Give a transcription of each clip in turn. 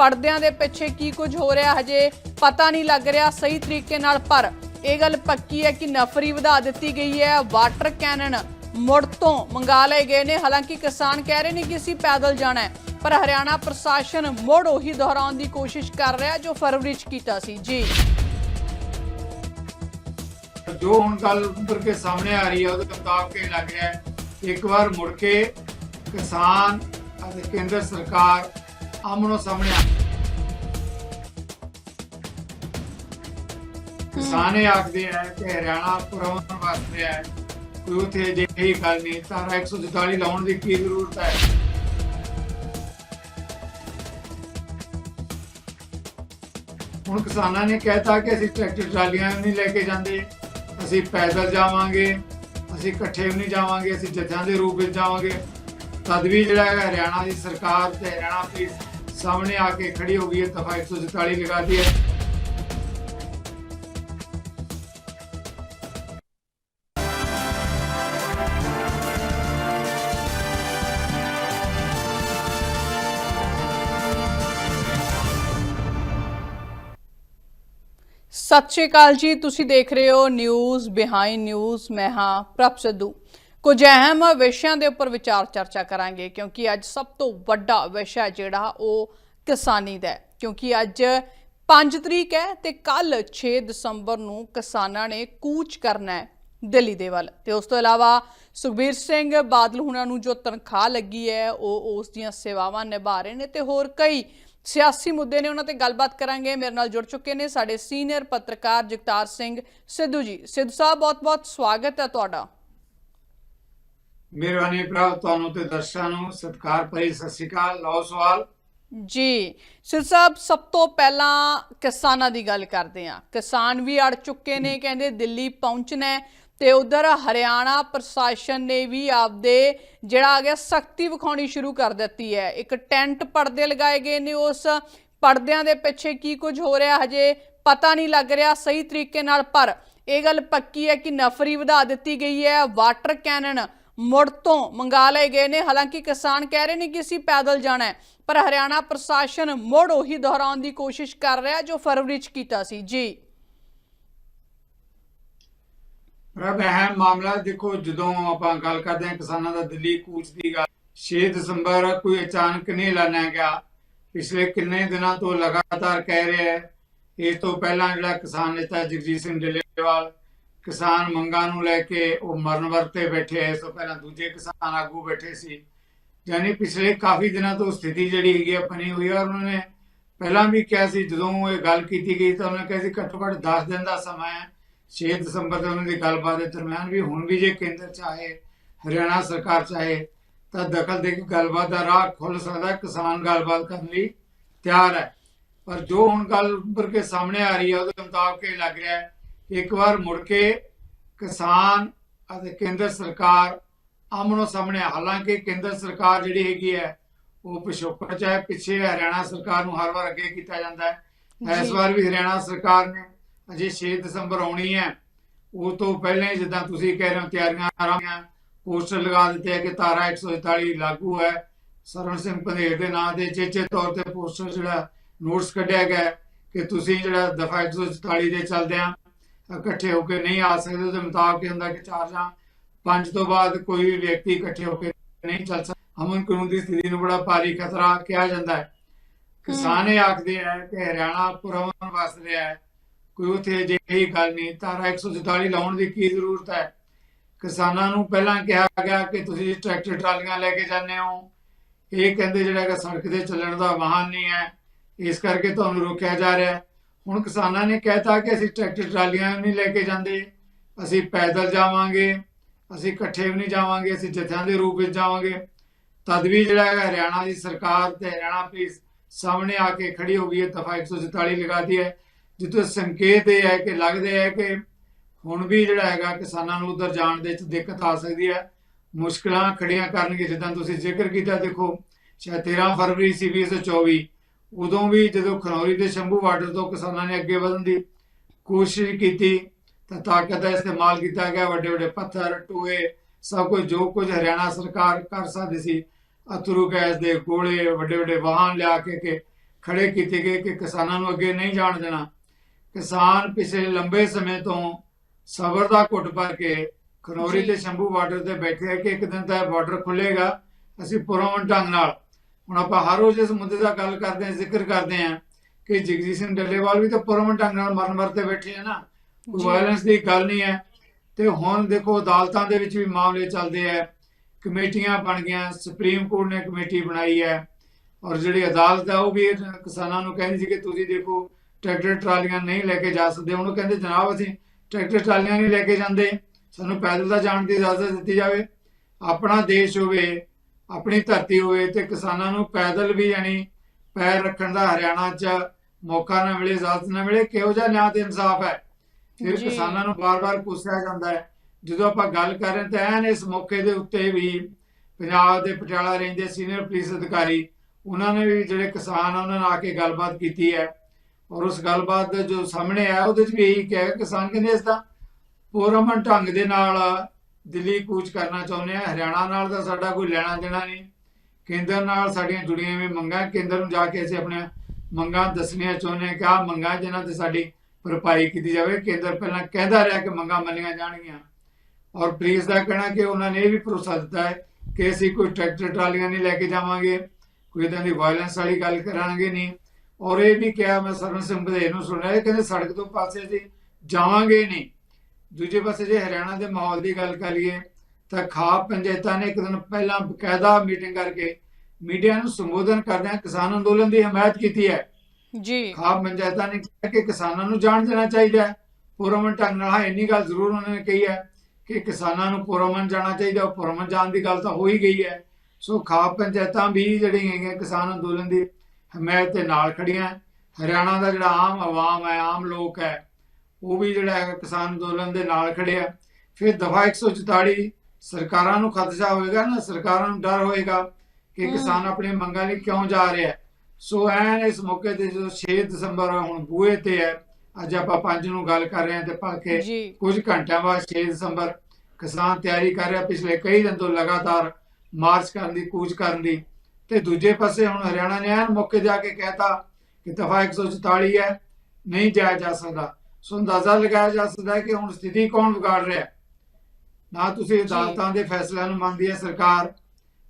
ਪਰਦਿਆਂ ਦੇ ਪਿੱਛੇ ਕੀ ਕੁਝ ਹੋ ਰਿਹਾ ਹਜੇ ਪਤਾ ਨਹੀਂ ਲੱਗ ਰਿਹਾ ਸਹੀ ਤਰੀਕੇ ਨਾਲ, ਪਰ ਇਹ ਗੱਲ ਪੱਕੀ ਹੈ ਕਿ ਨਫਰੀ ਵਧਾ ਦਿੱਤੀ ਗਈ ਹੈ, ਵਾਟਰ ਕੈਨਨ ਮੁੜ ਤੋਂ ਮੰਗਾ ਲਏ ਗਏ ਨੇ। ਹਾਲਾਂਕਿ ਕਿਸਾਨ ਕਹਿ ਰਹੇ ਨੇ ਕਿ ਅਸੀਂ ਪੈਦਲ ਜਾਣਾ ਹੈ, ਪਰ ਹਰਿਆਣਾ ਪ੍ਰਸ਼ਾਸਨ ਮੁੜ ਉਹੀ ਦੁਹਰਾਉਣ ਦੀ ਕੋਸ਼ਿਸ਼ ਕਰ ਰਿਹਾ ਜੋ ਫਰਵਰੀ 'ਚ ਕੀਤਾ ਸੀ। ਜੀ। ਜੋ ਹੁਣ ਗੱਲ ਉੱਪਰ ਕੇ ਸਾਹਮਣੇ ਆ ਰਹੀ ਹੈ, ਉਹਦੇ ਮੁਤਾਬਕ ਇਹ ਲੱਗ ਰਿਹਾ ਹੈ ਇੱਕ ਵਾਰ ਮੁੜ ਕੇ ਕਿਸਾਨ ਅਤੇ ਕੇਂਦਰ ਸਰਕਾਰ ਆਮਨੋ ਸਾਹਮਣੇ ਆ। ਆਖਦੇ ਹੈ ਕਿ ਹਰਿਆਣਾ ਪੁਰਵਨ ਵਾਸਤੇ ਹੈ ਕੋਈ ਉਥੇ ਜਿਹੀ ਗੱਲ ਨਹੀਂ ਤਾਰਾ 144 ਲਾਉਣ ਦੀ ਕੀ ਜ਼ਰੂਰਤ ਹੈ? ਹੁਣ ਕਿਸਾਨਾਂ ਨੇ ਕਹਿਤਾ ਕਿ ਅਸੀਂ ਟਰੈਕਟਰ ਟਰਾਲੀਆਂ ਨਹੀਂ ਲੈ ਕੇ ਜਾਂਦੇ। ਅਸੀਂ ਪੈਦਲ ਜਾਵਾਂਗੇ, ਅਸੀਂ ਇਕੱਠੇ ਵੀ ਨਹੀਂ ਜਾਵਾਂਗੇ, ਅਸੀਂ ਜੱਜਾਂ ਦੇ ਰੂਪ ਵਿੱਚ ਜਾਵਾਂਗੇ। ਤਦ ਵੀ ਜਿਹੜਾ ਹੈ ਹਰਿਆਣਾ ਦੀ ਸਰਕਾਰ ਤੇ ਹਰਿਆਣਾ ਪੁਲਿਸ ਸਾਹਮਣੇ ਆ ਕੇ ਖੜੀ ਹੋ ਗਈ ਹੈ ਦਫਾ 144 ਲਗਾ ਦੀ ਹੈ ਸਤਿ ਸ਼੍ਰੀ ਅਕਾਲ ਜੀ ਤੁਸੀਂ ਦੇਖ ਰਹੇ ਹੋ ਨਿਊਜ਼ ਬਿਹਾਈਂਡ ਨਿਊਜ਼ ਮੈਂ ਹਾਂ ਪ੍ਰਭ ਸਿੱਧੂ ਕੁਝ ਅਹਿਮ ਵਿਸ਼ਿਆਂ ਦੇ ਉੱਪਰ ਵਿਚਾਰ ਚਰਚਾ ਕਰਾਂਗੇ, ਕਿਉਂਕਿ ਅੱਜ ਸਭ ਤੋਂ ਵੱਡਾ ਵਿਸ਼ਾ ਜਿਹੜਾ ਉਹ ਕਿਸਾਨੀ ਦਾ ਹੈ। ਕਿਉਂਕਿ ਅੱਜ 5 ਤਰੀਕ ਹੈ ਤੇ ਕੱਲ 6 ਦਸੰਬਰ ਨੂੰ ਕਿਸਾਨਾਂ ਨੇ ਕੂਚ ਕਰਨਾ ਹੈ ਦਿੱਲੀ ਦੇ ਵੱਲ। ਤੇ ਉਸ ਤੋਂ ਇਲਾਵਾ ਸੁਖਬੀਰ ਸਿੰਘ ਬਾਦਲ ਹੁਣਾਂ ਨੂੰ ਜੋ ਤਨਖਾਹ ਲੱਗੀ ਹੈ, ਉਹ ਉਸ ਦੀਆਂ ਸੇਵਾਵਾਂ ਨਿਭਾ ਰਹੇ ਨੇ ਤੇ ਹੋਰ ਕਈ ਸਿਆਸੀ ਮੁੱਦੇ ਨੇ, ਉਹਨਾਂ ਤੇ ਗੱਲਬਾਤ ਕਰਾਂਗੇ। ਮੇਰੇ ਨਾਲ ਜੁੜ ਚੁੱਕੇ ਨੇ ਸਾਡੇ ਸੀਨੀਅਰ ਪੱਤਰਕਾਰ ਜਗਤਾਰ ਸਿੰਘ ਸਿੱਧੂ ਜੀ। ਸਿੱਧੂ ਸਾਹਿਬ, ਬਹੁਤ-ਬਹੁਤ ਸਵਾਗਤ ਹੈ ਤੁਹਾਡਾ। ਮਿਹਰਬਾਨੀ ਭਰਾ, ਤੁਹਾਨੂੰ ਤੇ ਦਰਸ਼ਕਾਂ ਨੂੰ ਸਤਿਕਾਰ ਭਰੀ ਸਤਿ ਸ਼੍ਰੀ ਅਕਾਲ। ਲਓ ਸਵਾਲ। ਜੀ, ਸਿਰ ਸਾਹਿਬ, ਸਭ ਤੋਂ ਪਹਿਲਾਂ ਕਿਸਾਨਾਂ ਦੀ ਗੱਲ ਕਰਦੇ ਹਾਂ। ਕਿਸਾਨ ਵੀ ਅੜ ਚੁੱਕੇ ਨੇ, ਕਹਿੰਦੇ ਦਿੱਲੀ ਪਹੁੰਚਣਾ ਹੈ ਤੇ ਉਧਰ ਹਰਿਆਣਾ ਪ੍ਰਸ਼ਾਸਨ ਨੇ ਵੀ ਆਪਦੇ ਜਿਹੜਾ ਆ ਗਿਆ, ਸਖਤੀ ਵਿਖਾਉਣੀ ਸ਼ੁਰੂ ਕਰ ਦਿੱਤੀ ਹੈ। ਇੱਕ ਟੈਂਟ ਪਰਦੇ ਲਗਾਏ ਗਏ ਨੇ ਉਸ ਪਰਦਿਆਂ ਦੇ ਪਿੱਛੇ ਕੀ ਕੁਝ ਹੋ ਰਿਹਾ, ਹਜੇ ਪਤਾ ਨਹੀਂ ਲੱਗ ਰਿਹਾ ਸਹੀ ਤਰੀਕੇ ਨਾਲ, ਪਰ ਇਹ ਗੱਲ ਪੱਕੀ ਹੈ ਕਿ ਨਫਰੀ ਵਧਾ ਦਿੱਤੀ ਗਈ ਹੈ, ਵਾਟਰ ਕੈਨਨ ਮੁੜ ਤੋਂ ਮੰਗਾ ਲਏ ਗਏ ਨੇ। ਹਾਲਾਂਕਿ ਕਿਸਾਨ ਕਹਿ ਰਹੇ ਨੇ ਕਿ ਅਸੀਂ ਪੈਦਲ ਜਾਣਾ ਹੈ, ਪਰ ਹਰਿਆਣਾ ਪ੍ਰਸ਼ਾਸਨ ਮੁੜ ਉਹੀ ਦੁਹਰਾਉਣ ਦੀ ਕੋਸ਼ਿਸ਼ ਕਰ ਰਿਹਾ ਜੋ ਫਰਵਰੀ 'ਚ ਕੀਤਾ ਸੀ। ਜੀ। ਪ੍ਰਭ, ਅਹਿਮ ਮਾਮਲਾ ਦੇਖੋ, ਜਦੋਂ ਆਪਾਂ ਗੱਲ ਕਰਦੇ ਹਾਂ ਕਿਸਾਨਾਂ ਦਾ ਦਿੱਲੀ ਕੂਚ ਦੀ ਗੱਲ 6 ਦਸੰਬਰ ਕੋਈ ਅਚਾਨਕ ਨਹੀਂ ਐਲਾਨਿਆ ਗਿਆ। ਪਿਛਲੇ ਕਿੰਨੇ ਦਿਨਾਂ ਤੋਂ ਲਗਾਤਾਰ ਕਹਿ ਰਿਹਾ ਹੈ ਇਸ ਤੋਂ ਪਹਿਲਾਂ ਜਿਹੜਾ ਕਿਸਾਨ ਨੇਤਾ ਜਗਜੀਤ ਸਿੰਘ ਡੱਲੇਵਾਲ ਕਿਸਾਨ ਮੰਗਾਂ ਨੂੰ ਲੈ ਕੇ ਉਹ ਮਰਨ ਵਰਤੇ ਬੈਠੇ ਐ ਇਸ ਤੋਂ ਪਹਿਲਾਂ ਦੂਜੇ ਕਿਸਾਨ ਆਗੂ ਬੈਠੇ ਸੀ। ਯਾਨੀ ਪਿਛਲੇ ਕਾਫੀ ਦਿਨਾਂ ਤੋਂ ਸਥਿਤੀ ਜਿਹੜੀ ਹੈਗੀ ਹੈ ਬਣੀ ਹੋਈ ਹੈ ਉਹਨਾਂ ਨੇ ਪਹਿਲਾਂ ਵੀ ਕਿਹਾ ਸੀ, ਜਦੋਂ ਇਹ ਗੱਲ ਕੀਤੀ ਗਈ ਤਾਂ ਉਹਨਾਂ ਕਿਹਾ ਸੀ ਘੱਟੋ ਘੱਟ 10 ਦਿਨ ਦਾ ਸਮਾਂ ਹੈ 6 ਦਸੰਬਰ ਤੋਂ ਉਹਨਾਂ ਦੀ ਗੱਲਬਾਤ ਦੇ ਦਰਮਿਆਨ ਵੀ। ਹੁਣ ਵੀ ਜੇ ਕੇਂਦਰ ਚਾਹੇ, ਹਰਿਆਣਾ ਸਰਕਾਰ ਚਾਹੇ, ਤਾਂ ਦਖਲ ਦੇ ਕੇ ਗੱਲਬਾਤ ਦਾ ਰਾਹ ਖੁੱਲ ਸਕਦਾ, ਕਿਸਾਨ ਗੱਲਬਾਤ ਕਰਨ ਲਈ ਤਿਆਰ ਹੈ। ਪਰ ਜੋ ਹੁਣ ਗੱਲ ਉੱਪਰ ਕੇ ਸਾਹਮਣੇ ਆ ਰਹੀ ਹੈ ਉਹਦੇ ਮੁਤਾਬਕ ਇਹ ਲੱਗ ਰਿਹਾ ਹੈ ਇੱਕ ਵਾਰ ਮੁੜ ਕੇ ਕਿਸਾਨ ਅਤੇ ਕੇਂਦਰ ਸਰਕਾਰ ਆਮਨੋ ਸਾਹਮਣੇ। ਹਾਲਾਂਕਿ ਕੇਂਦਰ ਸਰਕਾਰ ਜਿਹੜੀ ਹੈਗੀ ਹੈ ਉਹ ਪਿਛੋਕੜ ਚ ਹੈ ਪਿੱਛੇ ਹਰਿਆਣਾ ਸਰਕਾਰ ਨੂੰ ਹਰ ਵਾਰ ਅੱਗੇ ਕੀਤਾ ਜਾਂਦਾ ਹੈ ਇਸ। ਵਾਰ ਵੀ ਹਰਿਆਣਾ ਸਰਕਾਰ ਨੇ ਅਜੇ 6 ਦਸੰਬਰ ਆਉਣੀ ਹੈ ਉਹ ਤੋਂ ਪਹਿਲਾਂ ਜਿੱਦਾਂ ਤੁਸੀਂ ਕਹਿ ਰਹੇ ਹੋ ਤਿਆਰੀਆਂ ਆਰੰਭੀਆਂ ਪੋਸਟਰ ਲਗਾ ਦਿੱਤੇ ਹੈ ਕਿ ਤਾਰਾ 144 ਲਾਗੂ ਹੈ ਸਰਵਣ ਸਿੰਘ ਪੰਧੇਰ ਦੇ ਨਾਂ ਤੇ ਚੇਚੇ ਤੌਰ ਤੇ ਪੋਸਟਰ ਜਿਹੜਾ ਨੋਟਿਸ ਕੱਢਿਆ ਗਿਆ ਕਿ ਤੁਸੀਂ ਜਿਹੜਾ ਦਫਾ 144 ਦੇ ਚੱਲਦਿਆਂ ਇਕੱਠੇ ਹੋ ਕੇ ਨਹੀਂ ਆ ਸਕਦੇ ਉਹਦੇ ਮੁਤਾਬਕ ਹੁੰਦਾ ਕਿ ਚਾਰ ਜਾਂ ਪੰਜ ਤੋਂ ਬਾਅਦ ਕੋਈ ਵੀ ਵਿਅਕਤੀ ਇਕੱਠੇ ਹੋ ਕੇ ਨਹੀਂ ਚੱਲ ਸਕਦਾ। ਅਮਨ ਕਾਨੂੰਨ ਦੀ ਸਥਿਤੀ ਨੂੰ ਬੜਾ ਭਾਰੀ ਖਤਰਾ ਕਿਹਾ ਜਾਂਦਾ ਹੈ। ਕਿਸਾਨ ਇਹ ਆਖਦੇ ਹੈ ਕਿ ਹਰਿਆਣਾ ਪੁਰਵਨ ਵਸ ਰਿਹਾ ਹੈ। ਕੋਈ ਉਥੇ ਜਿਹੀ ਗੱਲ ਨਹੀਂ ਤਾਰਾ 144 ਲਾਉਣ ਦੀ ਕੀ ਜ਼ਰੂਰਤ ਹੈ? ਕਿਸਾਨਾਂ ਨੂੰ ਪਹਿਲਾਂ ਕਿਹਾ ਗਿਆ ਕਿ ਤੁਸੀਂ ਟਰੈਕਟਰ ਟਰਾਲੀਆਂ ਲੈ ਕੇ ਜਾਂਦੇ ਹੋ। ਇਹ ਕਹਿੰਦੇ ਜਿਹੜਾ ਕਿ ਸੜਕ ਤੇ ਚੱਲਣ ਦਾ ਵਾਹਨ ਨਹੀਂ ਹੈ। ਇਸ ਕਰਕੇ ਤੁਹਾਨੂੰ ਰੋਕਿਆ ਜਾ ਰਿਹਾ ਹੈ। ਹੁਣ ਕਿਸਾਨਾਂ ਨੇ ਕਹਿਤਾ ਕਿ ਅਸੀਂ ਟਰੈਕਟਰ ਟਰਾਲੀਆਂ ਨਹੀਂ ਲੈ ਕੇ ਜਾਂਦੇ, ਅਸੀਂ ਪੈਦਲ ਜਾਵਾਂਗੇ, ਅਸੀਂ ਇਕੱਠੇ ਵੀ ਨਹੀਂ ਜਾਵਾਂਗੇ, ਅਸੀਂ ਜਥਿਆਂ ਦੇ ਰੂਪ ਵਿੱਚ ਜਾਵਾਂਗੇ। ਤਦ ਵੀ ਜਿਹੜਾ ਹੈ ਹਰਿਆਣਾ ਦੀ ਸਰਕਾਰ ਤੇ ਹਰਿਆਣਾ ਪੁਲਿਸ ਸਾਹਮਣੇ ਆ ਕੇ ਖੜੀ ਹੋ ਗਈ ਹੈ, ਦਫਾ 144 ਲਗਾਤੀ ਹੈ। ਜਿੱਥੇ ਸੰਕੇਤ ਇਹ ਹੈ ਕਿ ਲੱਗਦੇ ਹੈ ਕਿ ਹੁਣ ਵੀ ਜਿਹੜਾ ਹੈਗਾ ਕਿਸਾਨਾਂ ਨੂੰ ਉਧਰ ਜਾਣ ਦੇ ਵਿੱਚ ਦਿੱਕਤ ਆ ਸਕਦੀ ਹੈ। ਮੁਸ਼ਕਲਾਂ ਖੜੀਆਂ ਕਰਨਗੇ, ਜਿੱਦਾਂ ਤੁਸੀਂ ਜ਼ਿਕਰ ਕੀਤਾ, ਦੇਖੋ, ਸ਼ਾਇਦ 13 ਫਰਵਰੀ ਸੀ 2024 ਉਦੋਂ ਵੀ ਜਦੋਂ ਖਨੌਰੀ ਦੇ ਸ਼ੰਭੂ ਬਾਰਡਰ ਤੋਂ ਕਿਸਾਨਾਂ ਨੇ ਅੱਗੇ ਵਧਣ ਦੀ ਕੋਸ਼ਿਸ਼ ਕੀਤੀ ਤਾਂ ਤਾਕਤ ਦਾ ਇਸਤੇਮਾਲ ਕੀਤਾ ਗਿਆ। ਵੱਡੇ ਵੱਡੇ ਪੱਥਰ ਟੋਏ ਸਭ ਕੁਝ ਜੋ ਕੁਝ ਹਰਿਆਣਾ ਸਰਕਾਰ ਕਰ ਸਕਦੀ ਸੀ ਅਥਰੂ ਗੈਸ ਦੇ ਗੋਲੇ ਵੱਡੇ ਵੱਡੇ ਵਾਹਨ ਲਿਆ ਕੇ ਕਿ ਖੜੇ ਕੀਤੇ ਗਏ ਕਿ ਕਿਸਾਨਾਂ ਨੂੰ ਅੱਗੇ ਨਹੀਂ ਜਾਣ ਦੇਣਾ। ਕਿਸਾਨ ਪਿਛਲੇ ਲੰਬੇ ਸਮੇਂ ਤੋਂ ਸਬਰ ਦਾ ਘੁੱਟ ਭਰ ਕੇ ਖਨੌਰੀ। ਤੇ ਸ਼ੰਭੂ ਬਾਰਡਰ ਤੇ ਬੈਠੇ ਆ ਕਿ ਇੱਕ ਦਿਨ ਤਾਂ ਬਾਰਡਰ ਖੁੱਲੇਗਾ ਅਸੀਂ ਪੁਰਮਨ ਢੰਗ ਨਾਲ। ਹੁਣ ਆਪਾਂ ਹਰ ਰੋਜ਼ ਇਸ ਮੁੱਦੇ ਦਾ ਗੱਲ ਕਰਦੇ ਹਾਂ ਜ਼ਿਕਰ ਕਰਦੇ ਹਾਂ ਕਿ ਜਗਜੀਤ ਸਿੰਘ ਡੱਲੇਵਾਲ ਵੀ ਤਾਂ ਪੁਰਮਨ ਢੰਗ ਨਾਲ ਮਰਨ ਮਰਤੇ ਬੈਠੇ ਆ ਨਾ। ਕੋਈ। ਵਾਇਲੈਂਸ ਦੀ ਗੱਲ ਨਹੀਂ ਹੈ। ਤੇ ਹੁਣ ਦੇਖੋ ਅਦਾਲਤਾਂ ਦੇ ਵਿੱਚ ਵੀ ਮਾਮਲੇ ਚੱਲਦੇ ਆ। ਕਮੇਟੀਆਂ ਬਣ ਗਈਆਂ ਸੁਪਰੀਮ ਕੋਰਟ ਨੇ ਕਮੇਟੀ ਬਣਾਈ ਹੈ। ਔਰ ਜਿਹੜੀ ਅਦਾਲਤ ਹੈ ਉਹ ਵੀ ਕਿਸਾਨਾਂ ਨੂੰ ਕਹਿੰਦੀ ਸੀ ਕਿ ਤੁਸੀਂ ਦੇਖੋ ਟਰੈਕਟਰ ਟਰਾਲੀਆਂ ਨਹੀਂ ਲੈ ਕੇ ਜਾ ਸਕਦੇ। ਉਹਨੂੰ ਕਹਿੰਦੇ ਜਨਾਬ ਅਸੀਂ ਟਰੈਕਟਰ ਟਰਾਲੀਆਂ ਨਹੀਂ ਲੈ ਕੇ ਜਾਂਦੇ। ਸਾਨੂੰ ਪੈਦਲ ਦਾ ਜਾਣ ਦੀ ਇਜਾਜ਼ਤ ਦਿੱਤੀ ਜਾਵੇ। ਆਪਣਾ ਦੇਸ਼ ਹੋਵੇ ਆਪਣੀ ਧਰਤੀ ਹੋਵੇ ਤੇ ਕਿਸਾਨਾਂ ਨੂੰ ਪੈਦਲ ਵੀ ਯਾਨੀ ਪੈਰ ਰੱਖਣ ਦਾ ਹਰਿਆਣਾ 'ਚ ਮੌਕਾ ਨਾ ਮਿਲੇ ਇਜਾਜ਼ਤ ਨਾ ਮਿਲੇ ਕਿਹੋ ਜਿਹਾ ਨਿਆਂ ਤੇ ਇਨਸਾਫ ਹੈ? ਫਿਰ। ਕਿਸਾਨਾਂ ਨੂੰ ਵਾਰ-ਵਾਰ ਪੁੱਛਿਆ ਜਾਂਦਾ ਹੈ। ਜਦੋਂ ਆਪਾਂ ਗੱਲ ਕਰ ਰਹੇ ਤਾਂ ਐਨ ਇਸ ਮੌਕੇ ਦੇ ਉੱਤੇ ਵੀ ਪੰਜਾਬ ਦੇ ਪਟਿਆਲਾ ਰੇਂਜ ਦੇ ਸੀਨੀਅਰ ਪੁਲਿਸ ਅਧਿਕਾਰੀ ਉਹਨਾਂ ਨੇ ਵੀ ਜਿਹੜੇ ਕਿਸਾਨ ਆ ਉਹਨਾਂ ਨਾਲ ਆ ਕੇ ਗੱਲਬਾਤ ਕੀਤੀ ਹੈ। ਔਰ ਉਸ ਗੱਲਬਾਤ ਦਾ ਜੋ ਸਾਹਮਣੇ ਆਇਆ ਉਹਦੇ ਵਿੱਚ ਵੀ ਇਹੀ ਕਿਹਾ ਕਿਸਾਨ ਕਹਿੰਦੇ ਇਸ ਤਾਂ ਪੂਰਮਨ ਢੰਗ ਦੇ ਨਾਲ ਦਿੱਲੀ ਕੂਚ ਕਰਨਾ ਚਾਹੁੰਦੇ ਆ। ਹਰਿਆਣਾ ਨਾਲ ਤਾਂ ਸਾਡਾ ਕੋਈ ਲੈਣਾ ਦੇਣਾ ਨਹੀਂ। ਕੇਂਦਰ ਨਾਲ ਸਾਡੀਆਂ ਜੁੜੀਆਂ ਵੀ ਮੰਗਾਂ। ਕੇਂਦਰ ਨੂੰ ਜਾ ਕੇ ਅਸੀਂ ਆਪਣੀਆਂ ਮੰਗਾਂ ਦੱਸਣੀਆਂ ਚਾਹੁੰਦੇ ਹਾਂ ਕਿ ਆਹ ਮੰਗਾਂ ਜਿਨ੍ਹਾਂ ਤੇ ਸਾਡੀ ਭਰਪਾਈ ਕੀਤੀ ਜਾਵੇ। ਕੇਂਦਰ ਪਹਿਲਾਂ ਕਹਿੰਦਾ ਰਿਹਾ ਕਿ ਮੰਗਾਂ ਮੰਨੀਆਂ ਜਾਣਗੀਆਂ। ਔਰ ਪੁਲਿਸ ਦਾ ਕਹਿਣਾ ਕਿ ਉਹਨਾਂ ਨੇ ਇਹ ਵੀ ਭਰੋਸਾ ਦਿੱਤਾ ਹੈ ਕਿ ਅਸੀਂ ਕੋਈ ਟਰੈਕਟਰ, ਟਰਾਲੀਆਂ ਨਹੀਂ ਲੈ ਕੇ ਜਾਵਾਂਗੇ, ਕੋਈ ਇਦਾਂ ਦੀ ਵਾਇਲੈਂਸ ਵਾਲੀ ਗੱਲ ਕਰਾਂਗੇ ਨਹੀਂ। ਔਰ ਇਹ ਵੀ ਕਿਹਾ ਮੈਂ ਸਰਵਨ ਸਿੰਘ ਬਧੇਰ ਨੂੰ ਸੁਣਿਆ ਇਹ ਕਹਿੰਦੇ ਸੜਕ ਤੋਂ ਪਾਸੇ ਅਸੀਂ ਜਾਵਾਂਗੇ ਨਹੀਂ। ਦੂਜੇ ਪਾਸੇ ਜੇ ਹਰਿਆਣਾ ਦੇ ਮਾਹੌਲ ਦੀ ਗੱਲ ਕਰੀਏ ਤਾਂ ਖਾਪ ਪੰਚਾਇਤਾਂ ਨੇ ਇੱਕ ਦਿਨ ਪਹਿਲਾਂ ਬਕਾਇਦਾ ਮੀਟਿੰਗ ਕਰਕੇ ਮੀਡੀਆ ਨੂੰ ਸੰਬੋਧਨ ਕਰਦਿਆਂ ਕਿਸਾਨ ਅੰਦੋਲਨ ਦੀ ਹਮਾਇਤ ਕੀਤੀ ਹੈ। ਜੀ। ਖਾਪ ਪੰਚਾਇਤਾਂ ਨੇ ਕਿਹਾ ਕਿ ਕਿਸਾਨਾਂ ਨੂੰ ਜਾਣ ਦੇਣਾ ਚਾਹੀਦਾ ਹੈ। ਪੁਰਮਨ ਢੰਗ ਨਾਲ ਇੰਨੀ ਗੱਲ ਜ਼ਰੂਰ ਉਹਨਾਂ ਨੇ ਕਹੀ ਹੈ ਕਿ ਕਿਸਾਨਾਂ ਨੂੰ ਪੁਰਮਨ ਜਾਣਾ ਚਾਹੀਦਾ ਉਹ ਪੁਰਮਨ ਜਾਣ ਦੀ ਗੱਲ ਤਾਂ ਹੋ ਹੀ ਗਈ ਹੈ। ਸੋ ਖਾਪ ਪੰਚਾਇਤਾਂ ਵੀ ਜਿਹੜੀਆਂ ਹੈਗੀਆਂ ਕਿਸਾਨ ਅੰਦੋਲਨ ਦੀ ਹਮਾਇਤ ਦੇ ਨਾਲ ਖੜੀਆਂ। ਹਰਿਆਣਾ ਦਾ ਜਿਹੜਾ ਆਮ ਆਵਾਮ ਹੈ ਆਮ ਲੋਕ ਹੈ ਉਹ ਵੀ ਜਿਹੜਾ ਹੈ ਕਿਸਾਨ ਅੰਦੋਲਨ ਦੇ ਨਾਲ ਖੜਿਆ ਫਿਰ ਦਫਾ 144 ਸਰਕਾਰਾਂ ਨੂੰ ਖਦਸ਼ਾ ਹੋਏਗਾ ਨਾ ਸਰਕਾਰਾਂ ਨੂੰ ਡਰ ਹੋਏਗਾ ਕਿ। ਕਿਸਾਨ ਆਪਣੀ ਮੰਗਾਂ ਲਈ ਕਿਉਂ ਜਾ ਰਿਹਾ ਸੋ ਐਨ ਇਸ ਮੌਕੇ ਤੇ ਜਦੋਂ 6 ਦਸੰਬਰ ਹੁਣ ਬੂਏ ਤੇ ਹੈ ਅੱਜ ਆਪਾਂ 5 ਨੂੰ ਗੱਲ ਕਰ ਰਹੇ ਹਾਂ ਤੇ ਭਲਕੇ ਕੁਝ ਘੰਟਿਆਂ ਬਾਅਦ 6 ਦਸੰਬਰ ਕਿਸਾਨ ਤਿਆਰੀ ਕਰ ਰਿਹਾ ਪਿਛਲੇ ਕਈ ਦਿਨ ਤੋਂ ਲਗਾਤਾਰ ਮਾਰਚ ਕਰਨ ਦੀ ਕੂਚ ਕਰਨ ਦੀ। ਤੇ ਦੂਜੇ ਪਾਸੇ ਹੁਣ ਹਰਿਆਣਾ ਨੇ ਐਨ ਮੌਕੇ ਜਾ ਕੇ ਕਹਿਤਾ ਕਿ ਦਫਾ 144 ਹੈ ਨਹੀਂ ਜਾਇਆ ਜਾ ਸਕਦਾ। ਸੋ ਅੰਦਾਜ਼ਾ ਲਗਾਇਆ ਜਾ ਸਕਦਾ ਹੈ ਕਿ ਹੁਣ ਸਥਿਤੀ ਕੌਣ ਵਿਗਾੜ ਰਿਹਾ ਹੈ? ਨਾ ਤੁਸੀਂ ਅਦਾਲਤਾਂ ਦੇ ਫੈਸਲਿਆਂ ਨੂੰ ਮੰਨਦੀ ਹੈ ਸਰਕਾਰ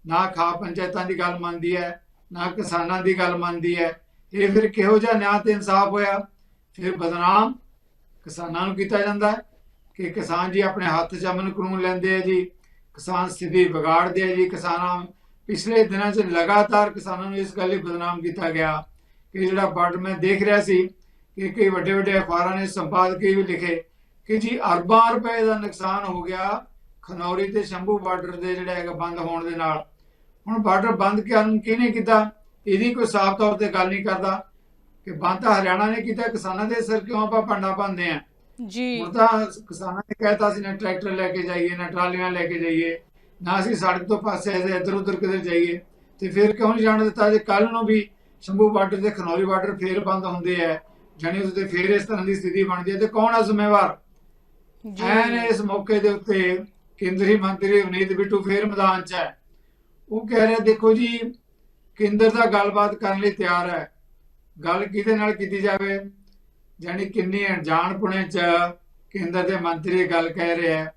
ਨਾ ਖਾ ਪੰਚਾਇਤਾਂ ਦੀ ਗੱਲ ਮੰਨਦੀ ਹੈ ਨਾ ਕਿਸਾਨਾਂ ਦੀ ਗੱਲ ਮੰਨਦੀ ਹੈ। ਇਹ ਫਿਰ ਕਿਹੋ ਜਿਹਾ ਨਿਆਂ ਤੇ ਇਨਸਾਫ ਹੋਇਆ? ਫਿਰ ਬਦਨਾਮ ਕਿਸਾਨਾਂ ਨੂੰ ਕੀਤਾ ਜਾਂਦਾ ਹੈ ਕਿ ਕਿਸਾਨ ਜੀ ਆਪਣੇ ਹੱਥ 'ਚ ਅਮਨ ਕਾਨੂੰਨ ਲੈਂਦੇ ਆ ਜੀ ਕਿਸਾਨ ਸਥਿਤੀ ਵਿਗਾੜਦੇ ਆ ਜੀ ਕਿਸਾਨਾਂ ਪਿਛਲੇ ਦਿਨਾਂ 'ਚ ਲਗਾਤਾਰ ਕਿਸਾਨਾਂ ਨੂੰ ਇਸ ਗੱਲ ਲਈ ਬਦਨਾਮ ਕੀਤਾ ਗਿਆ ਕਿ ਜਿਹੜਾ ਬਰਡ ਮੈਂ ਦੇਖ ਰਿਹਾ ਸੀ ਕਿ ਕਈ ਵੱਡੇ ਵੱਡੇ ਅਖਬਾਰਾਂ ਨੇ ਸੰਪਾਦਕੀ ਵੀ ਲਿਖੇ ਕਿ ਜੀ ਅਰਬਾਂ ਰੁਪਏ ਦਾ ਨੁਕਸਾਨ ਹੋ ਗਿਆ ਖਨੌਰੀ ਤੇ ਸ਼ੰਭੂ ਬਾਰਡਰ ਦੇ ਜਿਹੜਾ ਹੈਗਾ ਬੰਦ ਹੋਣ ਦੇ ਨਾਲ। ਹੁਣ ਬਾਰਡਰ ਬੰਦ ਕਰਨ ਕਿਹਨੇ ਕੀਤਾ? ਇਹਦੀ ਕੋਈ ਸਾਫ਼ ਤੌਰ ਤੇ ਗੱਲ ਨਹੀਂ ਕਰਦਾ ਕਿ ਬੰਦ ਤਾਂ ਹਰਿਆਣਾ ਨੇ ਕੀਤਾ ਕਿਸਾਨਾਂ ਦੇ ਸਿਰ ਕਿਉਂ ਆਪਾਂ ਭਾਂਡਾ ਪਾਉਂਦੇ ਆ ਜੀ। ਹੁਣ ਤਾਂ ਕਿਸਾਨਾਂ ਨੇ ਕਹਿਤਾ ਸੀ ਨਾ ਟਰੈਕਟਰ ਲੈ ਕੇ ਜਾਈਏ ਨਾ ਟਰਾਲੀਆਂ ਲੈ ਕੇ ਜਾਈਏ ਨਾ ਅਸੀਂ ਸੜਕ ਤੋਂ ਪਾਸੇ ਇੱਧਰ ਉੱਧਰ ਕਿਤੇ ਜਾਈਏ। ਤੇ ਫਿਰ ਕਿਉਂ ਨਹੀਂ ਜਾਣ ਦਿੱਤਾ? ਜੇ ਕੱਲ ਨੂੰ ਵੀ ਸ਼ੰਭੂ ਬਾਰਡਰ ਤੇ ਖਨੌਰੀ ਬਾਰਡਰ ਫੇਰ ਬੰਦ ਹੁੰਦੇ ਆ ਜਾਣੀ ਉਸ ਤੇ ਫੇਰ ਇਸ ਤਰ੍ਹਾਂ ਦੀ ਸਥਿਤੀ ਬਣਦੀ ਹੈ ਤੇ ਕੌਣ ਆ ਜ਼ਿੰਮੇਵਾਰ? ਜੀ। ਐਨ ਇਸ ਮੌਕੇ ਦੇ ਉੱਤੇ ਕੇਂਦਰੀ ਮੰਤਰੀ ਅਵਨੀਤ ਬਿੱਟੂ ਫੇਰ ਮੈਦਾਨ 'ਚ ਹੈ। ਉਹ ਕਹਿ ਰਿਹਾ ਦੇਖੋ ਜੀ ਕੇਂਦਰ ਦਾ ਗੱਲਬਾਤ ਕਰਨ ਲਈ ਤਿਆਰ ਹੈ। ਗੱਲ ਕਿਹਦੇ ਨਾਲ ਕੀਤੀ ਜਾਵੇ? ਜਾਣੀ ਕਿੰਨੀ ਅਣਜਾਣਪੁਣੇ 'ਚ ਕੇਂਦਰ ਦੇ ਮੰਤਰੀ ਗੱਲ ਕਹਿ ਰਿਹਾ ਹੈ।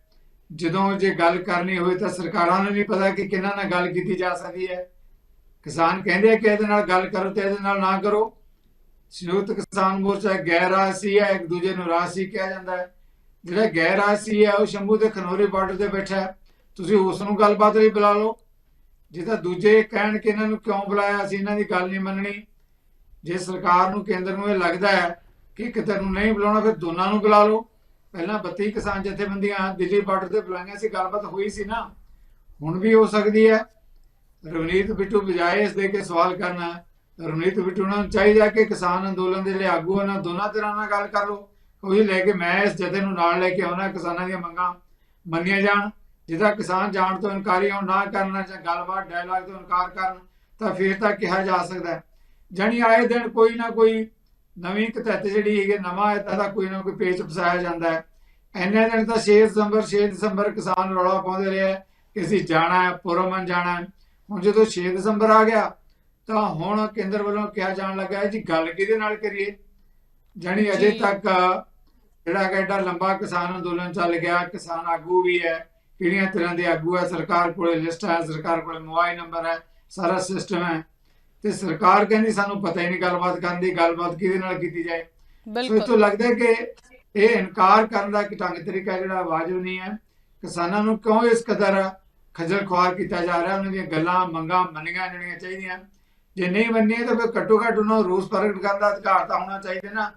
ਜਦੋਂ ਜੇ ਗੱਲ ਕਰਨੀ ਹੋਵੇ ਤਾਂ ਸਰਕਾਰਾਂ ਨੂੰ ਨਹੀਂ ਪਤਾ ਕਿ ਕਿਹਨਾਂ ਨਾਲ ਗੱਲ ਕੀਤੀ ਜਾ ਸਕਦੀ ਹੈ। ਕਿਸਾਨ ਕਹਿੰਦੇ ਆ ਕਿ ਇਹਦੇ ਨਾਲ ਗੱਲ ਕਰੋ ਤੇ ਇਹਦੇ ਨਾਲ ਨਾ ਕਰੋ। ਸੰਯੁਕਤ ਕਿਸਾਨ ਮੋਰਚਾ ਗੈਰ ਰਾਜਸੀ ਹੈ, ਇੱਕ ਦੂਜੇ ਨੂੰ ਰਾਜਸੀ ਕਿਹਾ ਜਾਂਦਾ ਹੈ। ਜਿਹੜਾ ਗੈਰ ਰਾਜਸੀ ਹੈ, ਉਹ ਸ਼ੰਭੂ ਦੇ ਖਨੌਰੀ ਬਾਰਡਰ ਤੇ ਬੈਠਾ ਹੈ। ਤੁਸੀਂ ਉਸ ਨੂੰ ਗੱਲਬਾਤ ਲਈ ਬੁਲਾ ਲਓ। ਜੇ ਦੂਜੇ ਕਹਿਣ ਕਿ ਇਹਨਾਂ ਨੂੰ ਕਿਉਂ ਬੁਲਾਇਆ, ਅਸੀਂ ਇਹਨਾਂ ਦੀ ਗੱਲ ਨਹੀਂ ਮੰਨਣੀ। ਜੇ ਸਰਕਾਰ ਨੂੰ, ਕੇਂਦਰ ਨੂੰ ਇਹ ਲੱਗਦਾ ਹੈ ਕਿ ਕਿਤੇ ਨੂੰ ਨਹੀਂ ਬੁਲਾਉਣਾ, ਫਿਰ ਦੋਨਾਂ ਨੂੰ ਬੁਲਾ ਲਓ। ਪਹਿਲਾਂ 32 ਕਿਸਾਨ ਜਥੇਬੰਦੀਆਂ ਦਿੱਲੀ ਬਾਰਡਰ ਤੇ ਬੁਲਾਈਆਂ ਸੀ, ਗੱਲਬਾਤ ਹੋਈ ਸੀ ਨਾ। ਹੁਣ ਵੀ ਹੋ ਸਕਦੀ ਹੈ। ਰਵਨੀਤ ਬਿੱਟੂ ਬਜਾਏ ਇਸ ਦੇ ਕੇ ਸਵਾਲ ਕਰਨਾ ਰਵਨੀਤ ਬਿੱਟੂ ਨੂੰ ਚਾਹੀਦਾ ਕਿ ਕਿਸਾਨ ਅੰਦੋਲਨ ਦੇ ਜਿਹੜੇ ਆਗੂ ਹਨ ਦੋਨਾਂ ਤਰ੍ਹਾਂ ਨਾਲ ਗੱਲ ਕਰ ਲਓ ਕੋਈ ਲੈ ਕੇ ਮੈਂ ਇਸ ਜਥੇ ਨੂੰ ਨਾਲ ਲੈ ਕੇ ਆਉਣਾ ਕਿਸਾਨਾਂ ਦੀਆਂ ਮੰਗਾਂ ਮੰਨੀਆਂ ਜਾਣ। ਜਿਹਦਾ ਕਿਸਾਨ ਜਾਣ ਤੋਂ ਇਨਕਾਰੀ ਹੋਣ ਨਾ ਕਰਨਾ ਜਾਂ ਗੱਲਬਾਤ ਡਾਇਲਾਗ ਤੋਂ ਇਨਕਾਰ ਕਰਨ, ਤਾਂ ਫਿਰ ਤਾਂ ਕਿਹਾ ਜਾ ਸਕਦਾ ਹੈ। ਆਏ ਦਿਨ ਕੋਈ ਨਾ ਕੋਈ ਨਵੀਂ ਕਤਤ ਜਿਹੜੀ ਹੈਗੀ ਨਵਾਂ ਇਦਾਂ ਕੋਈ ਨਾ ਕੋਈ ਪੇਚ ਫਸਾਇਆ ਜਾਂਦਾ ਹੈ। ਐਨੇ ਦਿਨ ਤਾਂ 6 ਦਸੰਬਰ 6 ਦਸੰਬਰ ਕਿਸਾਨ ਰੌਲਾ ਪਾਉਂਦੇ ਰਹੇ ਕਿ ਅਸੀਂ ਜਾਣਾ ਹੈ, ਪੁਰਮਨ ਜਾਣਾ ਹੈ। ਹੁਣ ਜਦੋਂ 6 ਦਸੰਬਰ ਆ ਗਿਆ ਤਾਂ ਹੁਣ ਕੇਂਦਰ ਵੱਲੋਂ ਕਿਹਾ ਜਾਣ ਲੱਗਾ ਹੈ ਜੀ ਗੱਲ ਕਿਹਦੇ ਨਾਲ ਕਰੀਏ? ਜਾਣੀ ਅਜੇ। ਤੱਕ ਜਿਹੜਾ ਐਡਾ ਲੰਬਾ ਕਿਸਾਨ ਅੰਦੋਲਨ ਚੱਲ ਗਿਆ ਕਿਸਾਨ ਆਗੂ ਵੀ ਹੈ ਕਿਹੜੀਆਂ ਤਰ੍ਹਾਂ ਦੇ ਆਗੂ ਹੈ? ਸਰਕਾਰ ਕੋਲੇ ਲਿਸਟ ਹੈ ਸਰਕਾਰ ਕੋਲੇ ਮੋਬਾਈਲ ਨੰਬਰ ਹੈ ਸਾਰਾ ਸਿਸਟਮ ਹੈ। ਤੇ ਸਰਕਾਰ ਕਹਿੰਦੀ ਸਾਨੂੰ ਪਤਾ ਹੀ ਨਹੀਂ ਗੱਲਬਾਤ ਕਰਨ ਦੀ ਗੱਲਬਾਤ ਕਿਹਦੇ ਨਾਲ ਕੀਤੀ ਜਾਏ? ਸੋ ਇਹ ਤੋਂ ਬਿਲਕੁਲ ਲੱਗਦਾ ਹੈ ਕਿ ਇਹ ਇਨਕਾਰ ਕਰਨ ਦਾ ਇੱਕ ਢੰਗ ਤਰੀਕਾ ਜਿਹੜਾ ਵਾਜਬ ਨਹੀਂ ਹੈ। ਕਿਸਾਨਾਂ ਨੂੰ ਕਿਉਂ ਇਸ ਕਦਰ ਖੱਜਲ ਖੁਆਰ ਕੀਤਾ ਜਾ ਰਿਹਾ? ਉਹਨਾਂ ਦੀਆਂ ਗੱਲਾਂ ਮੰਗਾਂ ਮੰਨੀਆਂ ਜਾਣੀਆਂ ਚਾਹੀਦੀਆਂ। ਜੇ ਨਹੀਂ ਮੰਨੀਆਂ ਤਾਂ ਫਿਰ ਘੱਟੋ ਘੱਟ ਉਹਨਾਂ ਨੂੰ ਰੋਸ ਪ੍ਰਗਟ ਕਰਨ ਦਾ ਅਧਿਕਾਰ ਤਾਂ ਹੋਣਾ ਚਾਹੀਦਾ ਨਾ।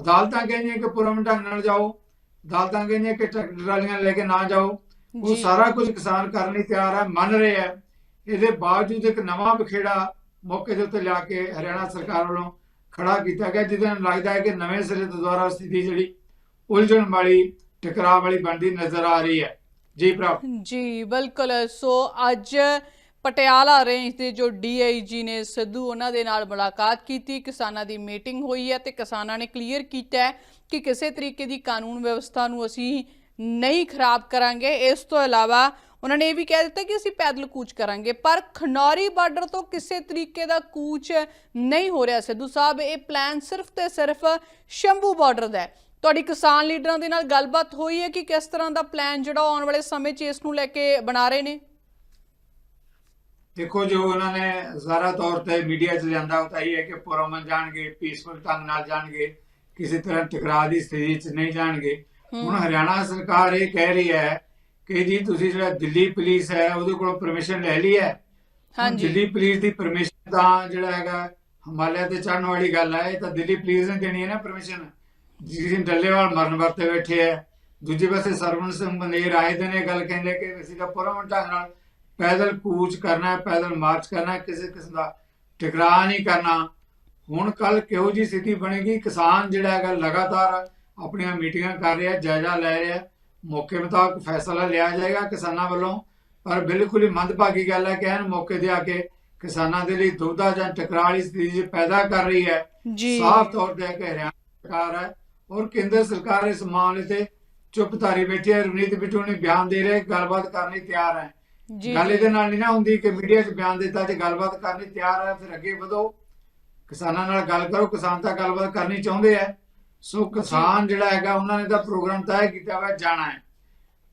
ਅਦਾਲਤਾਂ ਕਹਿੰਦੀਆਂ ਕਿ ਪੁਰਮ ਢੰਗ ਨਾਲ ਜਾਓ। ਅਦਾਲਤਾਂ ਕਹਿੰਦੀਆਂ ਕਿ ਟਰੈਕਟਰ ਟਰਾਲੀਆਂ ਲੈ ਕੇ ਨਾ ਜਾਓ। ਉਹ ਸਾਰਾ ਕੁਝ ਕਿਸਾਨ ਕਰਨ ਲਈ ਤਿਆਰ ਹੈ ਮੰਨ ਰਹੇ ਹੈ ਇਹਦੇ ਬਾਵਜੂਦ ਇੱਕ ਨਵਾਂ ਬਖੇੜਾ ਮੌਕੇ ਦੇ ਉੱਤੇ ਲਿਆ ਕੇ ਹਰਿਆਣਾ ਸਰਕਾਰ ਵੱਲੋਂ ਖੜਾ ਕੀਤਾ ਗਿਆ ਜਿਹਦੇ ਨਾਲ ਲੱਗਦਾ ਹੈ ਕਿ ਨਵੇਂ ਸਿਰੇ ਤੋਂ ਦੁਬਾਰਾ ਸਥਿਤੀ ਜਿਹੜੀ ਉਲਝਣ ਵਾਲੀ ਟਕਰਾਅ ਵਾਲੀ ਬਣਦੀ ਨਜ਼ਰ ਆ ਰਹੀ ਹੈ। ਜੀ ਭਰਾ। ਜੀ ਬਿਲਕੁਲ। ਸੋ ਅੱਜ ਪਟਿਆਲਾ ਰੇਂਜ ਦੇ ਜੋ ਡੀਆਈਜੀ ਨੇ ਸਿੱਧੂ ਉਹਨਾਂ ਦੇ ਨਾਲ ਮੁਲਾਕਾਤ ਕੀਤੀ, ਕਿਸਾਨਾਂ ਦੀ ਮੀਟਿੰਗ ਹੋਈ ਹੈ ਤੇ ਕਿਸਾਨਾਂ ਨੇ ਕਲੀਅਰ ਕੀਤਾ ਕਿ ਕਿਸੇ ਤਰੀਕੇ ਦੀ ਕਾਨੂੰਨ ਵਿਵਸਥਾ ਨੂੰ ਅਸੀਂ ਨਹੀਂ ਖਰਾਬ ਕਰਾਂਗੇ। ਇਸ ਤੋਂ ਇਲਾਵਾ ਉਹਨਾਂ ਨੇ ਇਹ ਵੀ ਕਹਿ ਦਿੱਤਾ ਕਿ ਅਸੀਂ ਪੈਦਲ ਕੂਚ ਕਰਾਂਗੇ, ਪਰ ਖਨੌਰੀ ਬਾਰਡਰ ਤੋਂ ਕਿਸੇ ਤਰੀਕੇ ਦਾ ਕੂਚ ਨਹੀਂ ਹੋ ਰਿਹਾ ਸਿੱਧੂ ਸਾਹਿਬ। ਇਹ ਪਲਾਨ ਸਿਰਫ ਤੇ ਸਿਰਫ ਸ਼ੰਭੂ ਬਾਰਡਰ ਦਾ ਹੈ। ਤੁਹਾਡੀ ਕਿਸਾਨ ਲੀਡਰਾਂ ਦੇ ਨਾਲ ਗੱਲਬਾਤ ਹੋਈ ਹੈ ਕਿ ਕਿਸ ਤਰ੍ਹਾਂ ਦਾ ਪਲਾਨ ਜਿਹੜਾ ਉਹ ਆਉਣ ਵਾਲੇ ਸਮੇਂ 'ਚ ਇਸ ਨੂੰ ਲੈ ਕੇ ਬਣਾ ਰਹੇ ਨੇ? ਦੇਖੋ ਜੋ ਉਹਨਾਂ ਨੇ ਜ਼ਾਰਾ ਤੌਰ ਤੇ ਮੀਡੀਆ 'ਚ ਲਿਆਂਦਾ ਉਹ ਤਾਂ ਇਹ ਹੈ ਕਿ ਪੁਰਮਨ ਜਾਣਗੇ ਪੀਸਫੁਲ ਢੰਗ ਨਾਲ ਜਾਣਗੇ ਕਿਸੇ ਤਰ੍ਹਾਂ ਟਕਰਾਅ ਦੀ ਸਥਿਤੀ 'ਚ ਨਹੀਂ ਜਾਣਗੇ। ਹੁਣ ਹਰਿਆਣਾ ਸਰਕਾਰ ਇਹ ਕਹਿ ਰਹੀ ਹੈ ਕਿ ਜੀ ਤੁਸੀਂ ਜਿਹੜਾ ਦਿੱਲੀ ਪੁਲਿਸ ਹੈ ਉਹਦੇ ਕੋਲੋਂ ਪਰਮਿਸ਼ਨ ਲੈ ਲਈ ਹੈ। ਹਾਂਜੀ। ਦਿੱਲੀ ਪੁਲਿਸ ਦੀ ਪਰਮਿਸ਼ਨ ਤਾਂ ਜਿਹੜਾ ਹੈਗਾ ਹਿਮਾਲਿਆ ਤੇ ਚੜਨ ਵਾਲੀ ਗੱਲ ਹੈ ਇਹ ਤਾਂ ਦਿੱਲੀ ਪੁਲਿਸ ਨੇ ਦੇਣੀ ਹੈ ਨਾ ਪਰਮਿਸ਼ਨ ਜਿਸ ਡੱਲੇਵਾਲ ਮਰਨ ਵਰਤੇ ਬੈਠੇ ਹੈ ਦੂਜੇ ਪਾਸੇ ਸਰਵਣ ਸਿੰਘ ਬੰਦੇਰ ਆਏ ਦਿਨ ਇਹ ਗੱਲ ਕਹਿੰਦੇ ਕਿ ਅਸੀਂ ਤਾਂ ਪੁਰਮਨ ਢੰਗ ਨਾਲ ਪੈਦਲ ਕੂਚ ਕਰਨਾ ਹੈ ਪੈਦਲ ਮਾਰਚ ਕਰਨਾ ਹੈ ਕਿਸੇ ਕਿਸਮ ਦਾ ਟਕਰਾਅ ਨਹੀਂ ਕਰਨਾ। ਹੁਣ ਕੱਲ ਕਿਹੋ ਜੀ ਸਥਿਤੀ ਬਣੇਗੀ? ਕਿਸਾਨ ਜਿਹੜਾ ਹੈਗਾ ਲਗਾਤਾਰ ਆਪਣੀਆਂ ਮੀਟਿੰਗਾਂ ਕਰ ਰਿਹਾ ਜਾਇਜ਼ਾ ਲੈ ਰਿਹਾ। ਮੌਕੇ ਮੁਤਾਬਕ ਫੈਸਲਾ ਲਿਆ ਜਾਏਗਾ ਕਿਸਾਨਾਂ ਵੱਲੋਂ। ਪਰ ਬਿਲਕੁਲ ਹੀ ਮੰਦਭਾਗੀ ਗੱਲ ਹੈ ਕਿ ਮੌਕੇ ਤੇ ਆ ਕੇ ਕਿਸਾਨਾਂ ਦੇ ਲਈ ਦੁਬਦਾ ਜਾਂ ਟਕਰਾਅ ਵਾਲੀ ਸਥਿਤੀ ਪੈਦਾ ਕਰ ਰਹੀ ਹੈ ਸਾਫ਼ ਤੌਰ ਤੇ ਕਹਿ ਰਿਹਾ ਸਰਕਾਰ ਹੈ। ਔਰ ਕੇਂਦਰ ਸਰਕਾਰ ਇਸ ਮਾਮਲੇ ਤੇ ਚੁੱਪ ਧਾਰੀ ਬੈਠੀ ਹੈ। ਰਵਨੀਤ ਬਿੱਟੂ ਨੇ ਬਿਆਨ ਦੇ ਰਹੇ ਗੱਲਬਾਤ ਕਰਨ ਲਈ ਤਿਆਰ ਹੈ। ਜੀ। ਗੱਲ ਇਹਦੇ ਨਾਲ ਨਹੀਂ ਨਾ ਹੁੰਦੀ ਕਿ ਮੀਡੀਆ 'ਚ ਬਿਆਨ ਦਿੱਤਾ ਤੇ ਗੱਲਬਾਤ ਕਰਨ ਤਿਆਰ ਹੈ ਫਿਰ ਅੱਗੇ ਵਧੋ। ਕਿਸਾਨਾਂ ਨਾਲ ਗੱਲ ਕਰੋ ਕਿਸਾਨ ਤਾਂ ਗੱਲਬਾਤ ਕਰਨੀ ਚਾਹੁੰਦੇ ਆ। ਸੋ ਕਿਸਾਨ ਜਿਹੜਾ ਹੈਗਾ ਉਹਨਾਂ ਨੇ ਤਾਂ ਪ੍ਰੋਗਰਾਮ ਤੈਅ ਕੀਤਾ ਹੋਇਆ ਜਾਣਾ ਹੈ।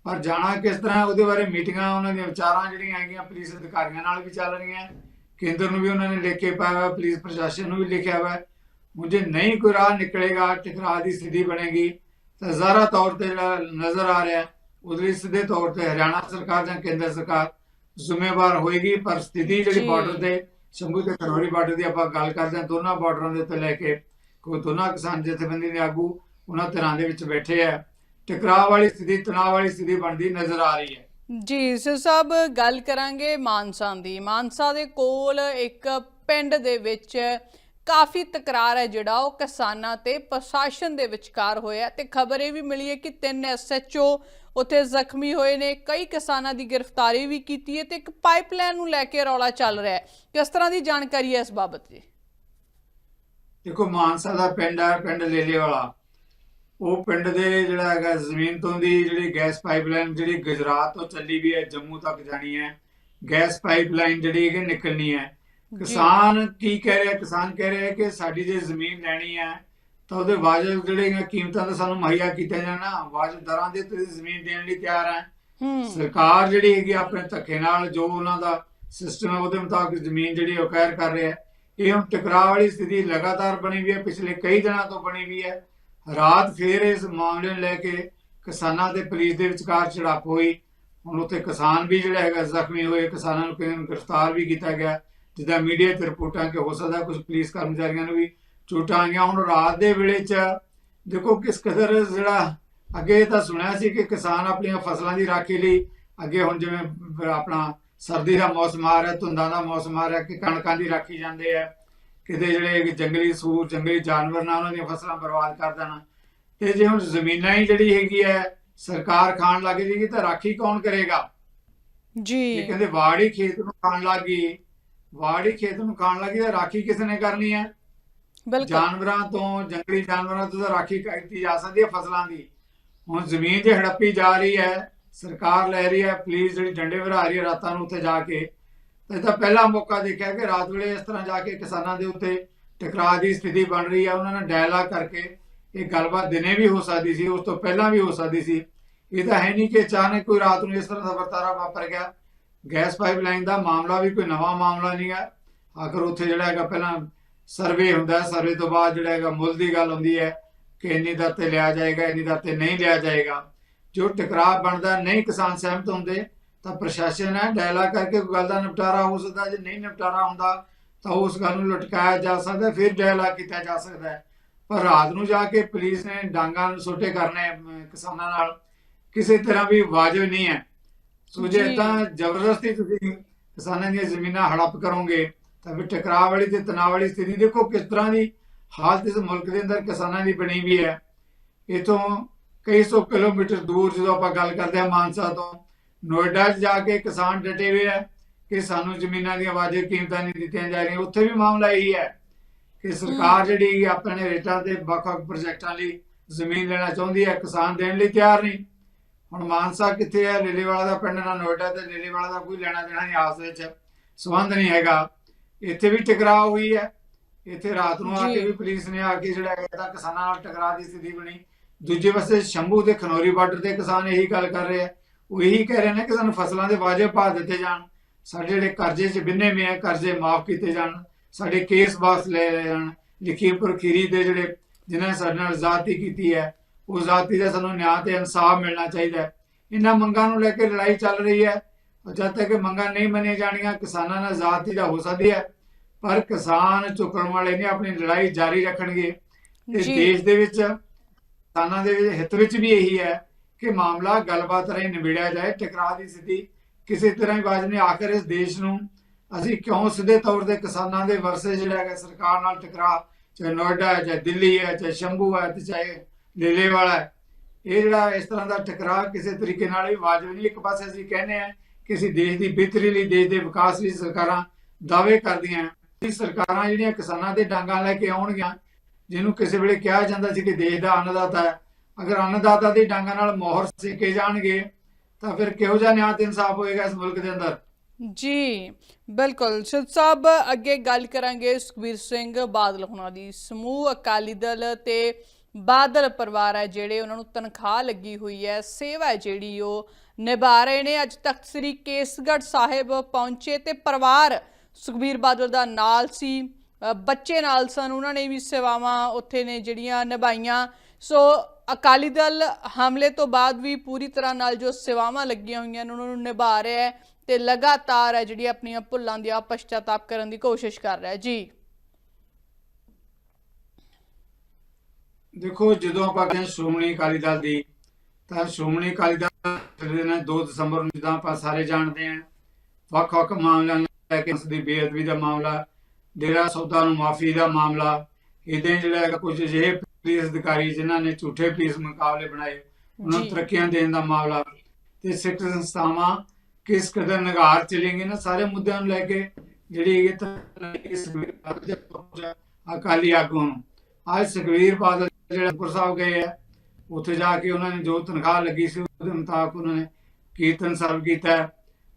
ਪਰ ਜਾਣਾ ਕਿਸ ਤਰ੍ਹਾਂ ਉਹਦੇ ਬਾਰੇ ਮੀਟਿੰਗਾਂ ਉਹਨਾਂ ਦੀਆਂ ਵਿਚਾਰਾਂ ਜਿਹੜੀਆਂ ਹੈਗੀਆਂ ਪੁਲਿਸ ਅਧਿਕਾਰੀਆਂ ਨਾਲ ਵੀ ਚੱਲ ਰਹੀਆਂ ਕੇਂਦਰ ਨੂੰ ਵੀ ਉਹਨਾਂ ਨੇ ਲਿਖ ਕੇ ਪਾਇਆ ਹੋਇਆ ਪੁਲਿਸ ਪ੍ਰਸ਼ਾਸਨ ਨੂੰ ਵੀ ਲਿਖਿਆ ਹੋਇਆ। ਮੁਝੇ ਨਹੀਂ ਕੋਈ ਰਾਹ ਨਿਕਲੇਗਾ ਟਕਰਾਅ ਦੀ ਸਥਿਤੀ ਬਣੇਗੀ। ਤਾਂ ਜ਼ਾਰਾ ਤੌਰ ਤੇ ਜਿਹੜਾ ਨਜ਼ਰ ਆ ਰਿਹਾ ਹੈ, ਉਹਦੇ ਲਈ ਸਿੱਧੇ ਤੌਰ ਤੇ ਹਰਿਆਣਾ ਸਰਕਾਰ ਜਾਂ ਕੇਂਦਰ ਸਰਕਾਰ ਜ਼ਿੰਮੇਵਾਰ ਹੋਏਗੀ ਪਰ ਸਥਿਤੀ ਜਿਹੜੀ। ਬਾਰਡਰ ਤੇ ਸ਼ੰਭੂ ਤੇ ਖਨੌਰੀ ਬਾਰਡਰ ਦੀ ਆਪਾਂ ਗੱਲ ਕਰਦੇ ਹਾਂ ਦੋਨਾਂ ਬਾਰਡਰਾਂ ਦੇ ਉੱਤੇ ਲੈ ਕੇ ਕੋਈ ਦੋਨਾਂ ਕਿਸਾਨ ਜਥੇਬੰਦੀ ਦੇ ਆਗੂ ਉਹਨਾਂ ਧਿਰਾਂ ਦੇ ਵਿੱਚ ਬੈਠੇ ਆ। ਟਕਰਾਅ ਵਾਲੀ ਸਥਿਤੀ ਤਣਾਅ ਵਾਲੀ ਸਥਿਤੀ ਬਣਦੀ ਨਜ਼ਰ ਆ ਰਹੀ ਹੈ। ਜੀ ਸਰ ਸਾਹਿਬ ਗੱਲ ਕਰਾਂਗੇ ਮਾਨਸਾ ਦੀ। ਮਾਨਸਾ ਦੇ ਕੋਲ ਇੱਕ ਪਿੰਡ ਦੇ ਵਿੱਚ ਕਾਫੀ ਤਕਰਾਰ ਹੈ ਜਿਹੜਾ ਉਹ ਕਿਸਾਨਾਂ ਤੇ ਪ੍ਰਸ਼ਾਸਨ ਦੇ ਵਿਚਕਾਰ ਹੋਇਆ ਤੇ ਖਬਰ ਇਹ ਵੀ ਮਿਲੀ ਹੈ ਕਿ ਤਿੰਨ ਐਸਐਚਓ ਉੱਥੇ ਜ਼ਖਮੀ ਹੋਏ ਨੇ। ਕਈ ਕਿਸਾਨਾਂ ਦੀ ਗ੍ਰਿਫਤਾਰੀ ਵੀ ਕੀਤੀ ਹੈ ਤੇ ਇੱਕ ਪਾਈਪਲਾਈਨ ਨੂੰ ਲੈ ਕੇ ਰੌਲਾ ਚੱਲ ਰਿਹਾ ਹੈ। ਕਿਸ ਤਰ੍ਹਾਂ ਦੀ ਜਾਣਕਾਰੀ ਹੈ ਇਸ ਬਾਬਤ ਜੀ? ਦੇਖੋ ਮਾਨਸਾ ਦਾ ਪਿੰਡ ਹੈ ਪਿੰਡ ਲੇਲੇ ਵਾਲਾ ਉਹ ਪਿੰਡ ਦੇ ਜਿਹੜਾ ਹੈਗਾ ਜ਼ਮੀਨ ਤੋਂ ਦੀ ਜਿਹੜੀ ਗੈਸ ਪਾਈਪਲਾਈਨ ਜਿਹੜੀ ਗੁਜਰਾਤ ਤੋਂ ਚੱਲੀ ਵੀ ਹੈ ਜੰਮੂ ਤੱਕ ਜਾਣੀ ਹੈ। ਗੈਸ ਪਾਈਪਲਾਈਨ ਜਿਹੜੀ ਹੈਗੀ ਨਿਕਲਣੀ ਹੈ। ਕਿਸਾਨ ਕੀ ਕਹਿ ਰਿਹਾ ਕਿਸਾਨ ਕਹਿ ਰਿਹਾ ਕਿ ਸਾਡੀ ਜੇ ਜ਼ਮੀਨ ਲੈਣੀ ਹੈ ਤਾਂ ਉਹਦੇ ਵਾਜਬ ਜਿਹੜੀਆਂ ਕੀਮਤਾਂ ਦਾ ਸਾਨੂੰ ਮੁਹੱਈਆ ਕੀਤਾ ਜਾਣਾ। ਵਾਜਬ ਦਰਾਂ ਦੇ ਉੱਤੇ ਜ਼ਮੀਨ ਦੇਣ ਲਈ ਤਿਆਰ ਹੈ। ਸਰਕਾਰ ਜਿਹੜੀ ਹੈਗੀ ਆਪਣੇ ਧੱਕੇ ਨਾਲ ਜੋ ਉਹਨਾਂ ਦਾ ਸਿਸਟਮ ਹੈ ਉਹਦੇ ਮੁਤਾਬਕ ਜ਼ਮੀਨ ਜਿਹੜੀ ਉਹ ਅਕਵਾਇਰ ਕਰ ਰਿਹਾ। ਹੈ ਇਹ ਹੁਣ ਟਕਰਾਅ ਵਾਲੀ ਸਥਿਤੀ ਲਗਾਤਾਰ ਬਣੀ ਹੋਈ ਹੈ ਪਿਛਲੇ ਕਈ ਦਿਨਾਂ ਤੋਂ ਬਣੀ ਹੋਈ ਹੈ ਰਾਤ ਫੇਰ ਇਸ ਮਾਮਲੇ ਨੂੰ ਲੈ ਕੇ ਕਿਸਾਨਾਂ ਤੇ ਪੁਲਿਸ ਦੇ ਵਿਚਕਾਰ ਝੜਪ ਹੋਈ। ਹੁਣ ਉੱਥੇ ਕਿਸਾਨ ਵੀ ਜਿਹੜਾ ਹੈਗਾ ਜ਼ਖਮੀ ਹੋਏ। ਕਿਸਾਨਾਂ ਨੂੰ ਨੂੰ ਗ੍ਰਿਫਤਾਰ ਵੀ ਕੀਤਾ ਗਿਆ। ਜਿੱਦਾਂ ਮੀਡੀਆ ਤੇ ਰਿਪੋਰਟਾਂ ਕਿ ਹੋ ਸਕਦਾ ਕੁਝ ਪੁਲਿਸ ਕਰਮਚਾਰੀਆਂ ਨੂੰ ਵੀ ਆਈਆਂ ਹੁਣ ਰਾਤ ਦੇ ਵੇਲੇ 'ਚ। ਦੇਖੋ ਕਿਸ ਕਦਰ ਜਿਹੜਾ ਅੱਗੇ ਤਾਂ ਸੁਣਿਆ ਸੀ ਕਿ ਕਿਸਾਨ ਆਪਣੀਆਂ ਫਸਲਾਂ ਦੀ ਰਾਖੀ ਲਈ ਅੱਗੇ ਹੁਣ ਜਿਵੇਂ ਆਪਣਾ ਸਰਦੀ ਦਾ ਮੌਸਮ ਆ ਰਿਹਾ ਧੁੰਦਾਂ ਦਾ ਮੌਸਮ ਆ ਰਿਹਾ ਕਿ ਕਣਕਾਂ ਦੀ ਰਾਖੀ ਜਾਂਦੇ ਆ। ਕਿਤੇ ਜਿਹੜੇ ਜੰਗਲੀ ਸੂਰ ਜੰਗਲੀ ਜਾਨਵਰ ਨਾ ਉਹਨਾਂ ਦੀਆਂ ਫਸਲਾਂ ਬਰਬਾਦ ਕਰ ਦੇਣ। ਤੇ ਜੇ ਹੁਣ ਜ਼ਮੀਨਾਂ ਹੀ ਜਿਹੜੀ ਹੈਗੀ ਹੈ ਸਰਕਾਰ ਖਾਣ ਲੱਗ ਜੇਗੀ ਤਾਂ ਰਾਖੀ ਕੌਣ ਕਰੇਗਾ? ਇਹ ਜੀ ਕਹਿੰਦੇ ਵਾੜੀ ਖੇਤ ਨੂੰ ਖਾਣ ਲੱਗੀ ਵਾੜੀ ਖੇਤ ਨੂੰ ਖਾਣ ਲੱਗੀ ਤਾਂ ਰਾਖੀ ਕਿਸ ਨੇ ਕਰਨੀ ਹੈ ਜਾਨਵਰਾਂ ਤੋਂ, ਜੰਗਲੀ ਜਾਨਵਰਾਂ ਤੋਂ ਤਾਂ ਰਾਖੀ ਕੀਤੀ ਜਾ ਸਕਦੀ ਹੈ ਫਸਲਾਂ ਦੀ। ਹੁਣ ਜ਼ਮੀਨ ਜੇ ਹੜੱਪੀ ਜਾ ਰਹੀ ਹੈ, ਸਰਕਾਰ ਲੈ ਰਹੀ ਹੈ, ਪੁਲਿਸ ਜਿਹੜੀ ਡੰਡੇ ਵਰਾ ਰਹੀ ਹੈ ਰਾਤਾਂ ਨੂੰ ਉੱਥੇ ਜਾ ਕੇ। ਤਾਂ ਇਹ ਤਾਂ ਪਹਿਲਾ ਮੌਕਾ ਦੇਖਿਆ ਕਿ ਰਾਤ ਵੇਲੇ ਇਸ ਤਰ੍ਹਾਂ ਜਾ ਕੇ ਕਿਸਾਨਾਂ ਦੇ ਉੱਤੇ ਟਕਰਾਅ ਦੀ ਸਥਿਤੀ ਬਣ ਰਹੀ ਹੈ। ਉਹਨਾਂ ਨੇ ਡਾਇਲਾਗ ਕਰਕੇ ਇਹ ਗੱਲਬਾਤ ਦਿਨੇ ਵੀ ਹੋ ਸਕਦੀ ਸੀ, ਉਸ ਤੋਂ ਪਹਿਲਾਂ ਵੀ ਹੋ ਸਕਦੀ ਸੀ। ਇਹ ਤਾਂ ਹੈ ਨਹੀਂ ਕਿ ਅਚਾਨਕ ਕੋਈ ਰਾਤ ਨੂੰ ਇਸ ਤਰ੍ਹਾਂ ਦਾ ਵਰਤਾਰਾ ਵਾਪਰ ਗਿਆ। ਗੈਸ ਪਾਈਪਲਾਈਨ ਦਾ ਮਾਮਲਾ ਵੀ ਕੋਈ ਨਵਾਂ ਮਾਮਲਾ ਨਹੀਂ ਹੈ। ਆਖਰ ਉੱਥੇ ਜਿਹੜਾ ਹੈਗਾ ਪਹਿਲਾਂ ਸਰਵੇ ਹੁੰਦਾ ਸਰਵੇ ਤੋਂ ਬਾਅਦ ਜਿਹੜਾ ਹੈਗਾ ਮੁੱਲ ਦੀ ਗੱਲ ਹੁੰਦੀ ਹੈ ਕਿ ਇੰਨੀ ਦਰ ਤੇ ਲਿਆ ਜਾਏਗਾ ਇੰਨੀ ਦਰ ਤੇ ਨਹੀਂ ਲਿਆ ਜਾਏਗਾ। ਜੋ ਟਕਰਾਅ ਬਣਦਾ ਨਹੀਂ ਕਿਸਾਨ ਸਹਿਮਤ ਹੁੰਦੇ ਤਾਂ ਪ੍ਰਸ਼ਾਸਨ ਹੈ ਡਾਇਲਾਗ ਕਰਕੇ ਕੋਈ ਗੱਲ ਦਾ ਨਿਪਟਾਰਾ ਹੋ ਸਕਦਾ। ਜੇ ਨਹੀਂ ਨਿਪਟਾਰਾ ਹੁੰਦਾ ਤਾਂ ਉਸ ਗੱਲ ਨੂੰ ਲਟਕਾਇਆ ਜਾ ਸਕਦਾ ਫਿਰ ਡਾਇਲਾਗ ਕੀਤਾ ਜਾ ਸਕਦਾ ਹੈ। ਪਰ ਰਾਤ ਨੂੰ ਜਾ ਕੇ ਪੁਲਿਸ ਨੇ ਡਾਂਗਾਂ ਨੂੰ ਛੋਟੇ ਕਰਨੇ ਕਿਸਾਨਾਂ ਨਾਲ ਕਿਸੇ ਤਰ੍ਹਾਂ ਵੀ ਵਾਜਬ ਨਹੀਂ ਹੈ। ਸੋ ਜੀ। ਤਾਂ ਜ਼ਬਰਦਸਤੀ ਤੁਸੀਂ ਕਿਸਾਨਾਂ ਦੀਆਂ ਜ਼ਮੀਨਾਂ ਹੜਪ ਕਰੋਗੇ ਤਾਂ ਫਿਰ ਟਕਰਾਅ ਵਾਲੀ ਤੇ ਤਣਾਅ ਵਾਲੀ ਸਥਿਤੀ ਦੇਖੋ ਕਿਸ ਤਰ੍ਹਾਂ ਦੀ ਹਾਲਤ ਇਸ ਮੁਲਕ ਦੇ ਅੰਦਰ ਕਿਸਾਨਾਂ ਦੀ ਬਣੀ ਵੀ ਹੈ। ਇਥੋਂ ਕਈ ਸੌ ਕਿਲੋਮੀਟਰ ਦੂਰ ਜਦੋਂ ਆਪਾਂ ਗੱਲ ਕਰਦੇ ਹਾਂ ਮਾਨਸਾ ਤੋਂ ਨੋਇਡਾ 'ਚ ਜਾ ਕੇ ਕਿਸਾਨ ਡਟੇ ਹੋਏ ਹੈ ਕਿ ਸਾਨੂੰ ਜ਼ਮੀਨਾਂ ਦੀਆਂ ਵਾਜਬ ਕੀਮਤਾਂ ਨਹੀਂ ਦਿੱਤੀਆਂ ਜਾ ਰਹੀਆਂ। ਉੱਥੇ ਵੀ ਮਾਮਲਾ ਇਹੀ ਹੈ ਕਿ ਸਰਕਾਰ ਜਿਹੜੀ ਆਪਣੇ ਰੇਟਾਂ ਤੇ ਵੱਖ-ਵੱਖ ਪ੍ਰੋਜੈਕਟਾਂ ਲਈ ਜ਼ਮੀਨ ਲੈਣਾ ਚਾਹੁੰਦੀ ਹੈ ਕਿਸਾਨ ਦੇਣ ਲਈ ਤਿਆਰ ਨਹੀਂ। ਹੁਣ ਮਾਨਸਾ ਕਿੱਥੇ ਹੈ? ਲੀਲੇਵਾਲਾ ਦਾ ਪਿੰਡ ਨਾ ਨੋਇਡਾ ਤੇ ਲੀਲੇਵਾਲਾ ਦਾ ਕੋਈ ਲੈਣਾ ਦੇਣਾ ਨਹੀਂ ਆਪਸ ਵਿੱਚ ਸੰਬੰਧ ਨਹੀਂ ਹੈਗਾ। ਇੱਥੇ ਵੀ ਟਕਰਾਅ ਹੋਈ ਹੈ। ਇੱਥੇ ਰਾਤ ਨੂੰ ਆ। ਕੇ ਵੀ ਪੁਲਿਸ ਨੇ ਆ ਕੇ ਜਿਹੜਾ ਹੈਗਾ ਕਿਸਾਨਾਂ ਨਾਲ ਟਕਰਾਅ ਦੀ ਸਥਿਤੀ ਬਣੀ। ਦੂਜੇ ਪਾਸੇ ਸ਼ੰਭੂ ਤੇ ਖਨੌਰੀ ਬਾਰਡਰ ਤੇ ਕਿਸਾਨ ਇਹੀ ਗੱਲ ਕਰ ਰਹੇ ਆ। ਉਹ ਇਹੀ ਕਹਿ ਰਹੇ ਨੇ ਕਿ ਸਾਨੂੰ ਫਸਲਾਂ ਦੇ ਵਾਜਬ ਭਾਅ ਦਿੱਤੇ ਜਾਣ। ਸਾਡੇ ਜਿਹੜੇ ਕਰਜ਼ੇ 'ਚ ਬਿੰਨੇ ਮੇ ਆ ਕਰਜ਼ੇ ਮਾਫ ਕੀਤੇ ਜਾਣ। ਸਾਡੇ ਕੇਸ ਵਾਪਸ ਲੈ ਜਾਣ। ਲਖੀਮਪੁਰ ਖੀਰੀ ਦੇ ਜਿਹੜੇ ਜਿਨ੍ਹਾਂ ਨੇ ਸਾਡੇ ਨਾਲ ਜ਼ਾਤੀ ਕੀਤੀ ਹੈ ਉਹ ਜ਼ਾਤੀ ਦਾ ਸਾਨੂੰ ਨਿਆਂ ਤੇ ਇਨਸਾਫ ਮਿਲਣਾ ਚਾਹੀਦਾ ਇਹਨਾਂ ਮੰਗਾਂ ਨੂੰ ਲੈ ਕੇ ਲੜਾਈ ਚੱਲ ਰਹੀ ਹੈ। ਜਦ ਤੱਕ ਮੰਗਾਂ ਨਹੀਂ ਮੰਨੀਆਂ ਜਾਣੀਆਂ ਕਿਸਾਨਾਂ ਨਾਲ ਜ਼ਾਤੀ ਦਾ ਹੋ ਸਕਦੀ ਹੈ ਪਰ ਕਿਸਾਨ ਝੁਕਣ ਵਾਲੇ ਨੇ ਆਪਣੀ ਲੜਾਈ ਜਾਰੀ ਰੱਖਣਗੇ। ਤੇ। ਦੇਸ਼ ਦੇ ਵਿੱਚ ਕਿਸਾਨਾਂ ਦੇ ਵਿੱਚ ਹਿੱਤ ਵਿੱਚ ਵੀ ਇਹੀ ਹੈ ਕਿ ਮਾਮਲਾ ਗੱਲਬਾਤ ਰਾਹੀਂ ਨਿਬੇੜਿਆ ਜਾਏ ਟਕਰਾਅ ਦੀ ਸਥਿਤੀ ਕਿਸੇ ਤਰ੍ਹਾਂ ਹੀ ਬਾਜ ਨਹੀਂ। ਆਖਰ ਇਸ ਦੇਸ਼ ਨੂੰ ਅਸੀਂ ਕਿਉਂ ਸਿੱਧੇ ਤੌਰ ਤੇ ਕਿਸਾਨਾਂ ਦੇ ਵਰਸੇ ਜਿਹੜਾ ਹੈਗਾ ਸਰਕਾਰ ਨਾਲ ਟਕਰਾਅ ਚਾਹੇ ਨੋਇਡਾ ਹੈ ਚਾਹੇ ਦਿੱਲੀ ਹੈ ਚਾਹੇ ਸ਼ੰਭੂ ਹੈ ਤੇ ਚਾਹੇ ਲੇਲੇਵਾਲਾ ਹੈ। ਇਹ ਜਿਹੜਾ ਇਸ ਤਰ੍ਹਾਂ ਦਾ ਟਕਰਾਅ ਕਿਸੇ ਤਰੀਕੇ ਨਾਲ ਵੀ ਵਾਜਬ ਨਹੀਂ ਇੱਕ ਪਾਸੇ ਅਸੀਂ ਕਹਿੰਦੇ ਆ ਅਸੀਂ ਦੇਸ਼ ਦੀ ਬਿਹਤਰੀ ਲਈ, ਦੇਸ਼ ਦੇ ਵਿਕਾਸ ਲਈ ਸਰਕਾਰਾਂ ਦਾਅਵੇ ਕਰਦੀਆਂ। ਇਹ ਸਰਕਾਰਾਂ ਜਿਹੜੀਆਂ ਕਿਸਾਨਾਂ ਦੇ ਡਾਂਗਾਂ ਲੈ ਕੇ ਆਉਣਗੀਆਂ, ਜਿਹਨੂੰ ਕਿਸੇ ਵੇਲੇ ਕਿਹਾ ਜਾਂਦਾ ਸੀ ਕਿ ਦੇਸ਼ ਦਾ ਅੰਨਦਾਤਾ ਹੈ। ਅਗਰ ਅੰਨਦਾਤਾ ਦੀ ਡਾਂਗਾਂ ਨਾਲ ਮੋਹਰ ਸੇਕੇ ਜਾਣਗੇ, ਤਾਂ ਫਿਰ ਕਿਹੋ ਜਿਹਾ ਨਿਆਂ ਤੇ ਇਨਸਾਫ ਹੋਏਗਾ ਇਸ ਮੁਲਕ ਦੇ ਅੰਦਰ? ਜੀ, ਬਿਲਕੁਲ। ਸਿੱਧ ਸਾਹਿਬ, ਅੱਗੇ ਗੱਲ ਕਰਾਂਗੇ ਸੁਖਬੀਰ ਸਿੰਘ ਬਾਦਲ ਹੁਣਾਂ ਦੀ। ਸਮੂਹ ਅਕਾਲੀ ਦਲ ਤੇ ਬਾਦਲ ਪਰਿਵਾਰ ਹੈ ਜਿਹੜੇ ਉਹਨਾਂ ਨੂੰ ਤਨਖਾਹ ਲੱਗੀ ਹੋਈ ਹੈ, ਸੇਵਾ ਜਿਹੜੀ ਉਹ ਨਿਭਾ ਰਹੇ ਨੇ। ਅੱਜ ਤਖਤ ਸ੍ਰੀ ਕੇਸਗੜ੍ਹ ਸਾਹਿਬ ਪਹੁੰਚੇ ਤੇ ਪਰਿਵਾਰ ਸੁਖਬੀਰ ਬਾਦਲ ਦਾ ਨਾਲ ਸੀ ਬੱਚੇ ਨਾਲ ਸਨ, ਉਹਨਾਂ ਨੇ ਵੀ ਸੇਵਾਵਾਂ ਉੱਥੇ ਨੇ ਜਿਹੜੀਆਂ ਨਿਭਾਈਆਂ। ਸੋ ਅਕਾਲੀ ਦਲ ਹਮਲੇ ਤੋਂ ਬਾਅਦ ਵੀ ਪੂਰੀ ਤਰ੍ਹਾਂ ਨਾਲ ਜੋ ਸੇਵਾਵਾਂ ਲੱਗੀਆਂ ਹੋਈਆਂ ਨੇ, ਉਹਨਾਂ ਨੂੰ ਨਿਭਾ ਰਿਹਾ ਹੈ ਤੇ ਲਗਾਤਾਰ ਹੈ ਜਿਹੜੀ ਆਪਣੀਆਂ ਭੁੱਲਾਂ ਦੀ ਪਛਤਾਤਾਪ ਕਰਨ ਦੀ ਕੋਸ਼ਿਸ਼ ਕਰ ਰਿਹਾ ਹੈ। ਜੀ। ਦੇਖੋ ਜਦੋਂ ਆਪਾਂ ਕਹਿੰਦੇ ਸ਼੍ਰੋਮਣੀ ਅਕਾਲੀ ਦਲ ਦੀ ਤਾਂ ਸ਼੍ਰੋਮਣੀ ਅਕਾਲੀ ਦਲ ਦੇ ਨੇ 2 ਦਸੰਬਰ ਨੂੰ ਜਿੱਦਾਂ ਆਪਾਂ ਸਾਰੇ ਜਾਣਦੇ ਹਾਂ ਵੱਖ-ਵੱਖ ਮਾਮਲਿਆਂ ਲੈ ਕੇ ਉਸ ਦੀ ਬੇਅਦਬੀ ਦਾ ਮਾਮਲਾ ਡੇਰਾ ਸੌਦਾ ਨੂੰ ਮਾਫੀ ਦਾ ਮਾਮਲਾ ਇਦਾਂ ਜਿਹੜਾ ਕੁਝ ਅਜਿਹੇ ਪੁਲਿਸ ਅਧਿਕਾਰੀ ਜਿਨ੍ਹਾਂ ਨੇ ਝੂਠੇ ਪੁਲਿਸ ਮੁਕਾਬਲੇ ਬਣਾਏ ਉਹਨਾਂ ਨੂੰ। ਤਰੱਕੀਆਂ ਦੇਣ ਦਾ ਮਾਮਲਾ ਤੇ ਸਿੱਖ ਸੰਸਥਾਵਾਂ ਕਿਸ ਕਦਰ ਨਗਾਰ ਚਲੇਂਗੇ ਨਾ ਸਾਰੇ ਮੁੱਦਿਆਂ ਨੂੰ ਲੈ ਕੇ ਜਿਹੜੀ ਇਹ ਤਾਂ ਇਸ ਅਕਾਲੀ ਆਗੂ ਨੂੰ ਅੱਜ ਸੁਖਵੀਰ ਬਾਦਲ ਜਿਹੜਾ ਗੁਰ ਸਾਹਿਬ ਗਏ ਆ, ਉੱਥੇ ਜਾ ਕੇ ਉਹਨਾਂ ਨੇ ਜੋ ਤਨਖਾਹ ਲੱਗੀ ਸੀ, ਉਹਦੇ ਮੁਤਾਬਕ ਉਹਨਾਂ ਨੇ ਕੀਰਤਨ ਸਰਵ ਕੀਤਾ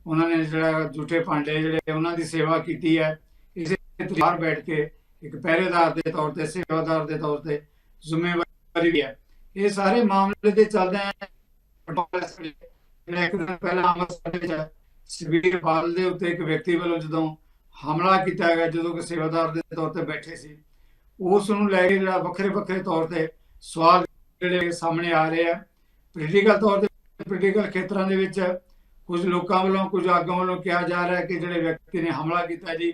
ਉਹਨਾਂ ਨੇ ਜਿਹੜਾ ਝੂਠੇ ਭਾਂਡੇ ਜਿਹੜੇ, ਉਹਨਾਂ ਦੀ ਸੇਵਾ ਕੀਤੀ ਹੈ। ਇਸੇ ਬਾਹਰ ਬੈਠ ਕੇ ਇੱਕ ਪਹਿਰੇਦਾਰ ਦੇ ਤੌਰ ਤੇ, ਸੇਵਾਦਾਰ ਦੇ ਤੌਰ ਤੇ ਜ਼ਿੰਮੇਵਾਰੀ ਵੀ ਹੈ। ਇਹ ਸਾਰੇ ਮਾਮਲੇ ਦੇ ਚੱਲਦੇ ਆ। ਇੱਕ ਦਿਨ ਪਹਿਲਾਂ ਅੰਮ੍ਰਿਤਸਰ ਵਿੱਚ ਸੁਖਬੀਰ ਬਾਦਲ ਦੇ ਉੱਤੇ ਇੱਕ ਵਿਅਕਤੀ ਵੱਲੋਂ ਜਦੋਂ ਹਮਲਾ ਕੀਤਾ ਗਿਆ, ਜਦੋਂ ਕਿ ਸੇਵਾਦਾਰ ਦੇ ਤੌਰ ਤੇ ਬੈਠੇ ਸੀ ਉਸ ਨੂੰ ਲੈ ਕੇ ਜਿਹੜਾ ਵੱਖਰੇ ਵੱਖਰੇ ਤੌਰ ਤੇ ਸਵਾਲ ਜਿਹੜੇ ਸਾਹਮਣੇ ਆ ਰਹੇ ਆ। ਪੋਲੀਟੀਕਲ ਤੌਰ ਤੇ ਪੋਲੀਟੀਕਲ ਖੇਤਰਾਂ ਦੇ ਵਿੱਚ ਕੁਝ ਲੋਕਾਂ ਵੱਲੋਂ ਕੁਝ ਆਗੂਆਂ ਵੱਲੋਂ ਕਿਹਾ ਜਾ ਰਿਹਾ ਹੈ ਕਿ ਜਿਹੜੇ ਵਿਅਕਤੀ ਨੇ ਹਮਲਾ ਕੀਤਾ ਜੀ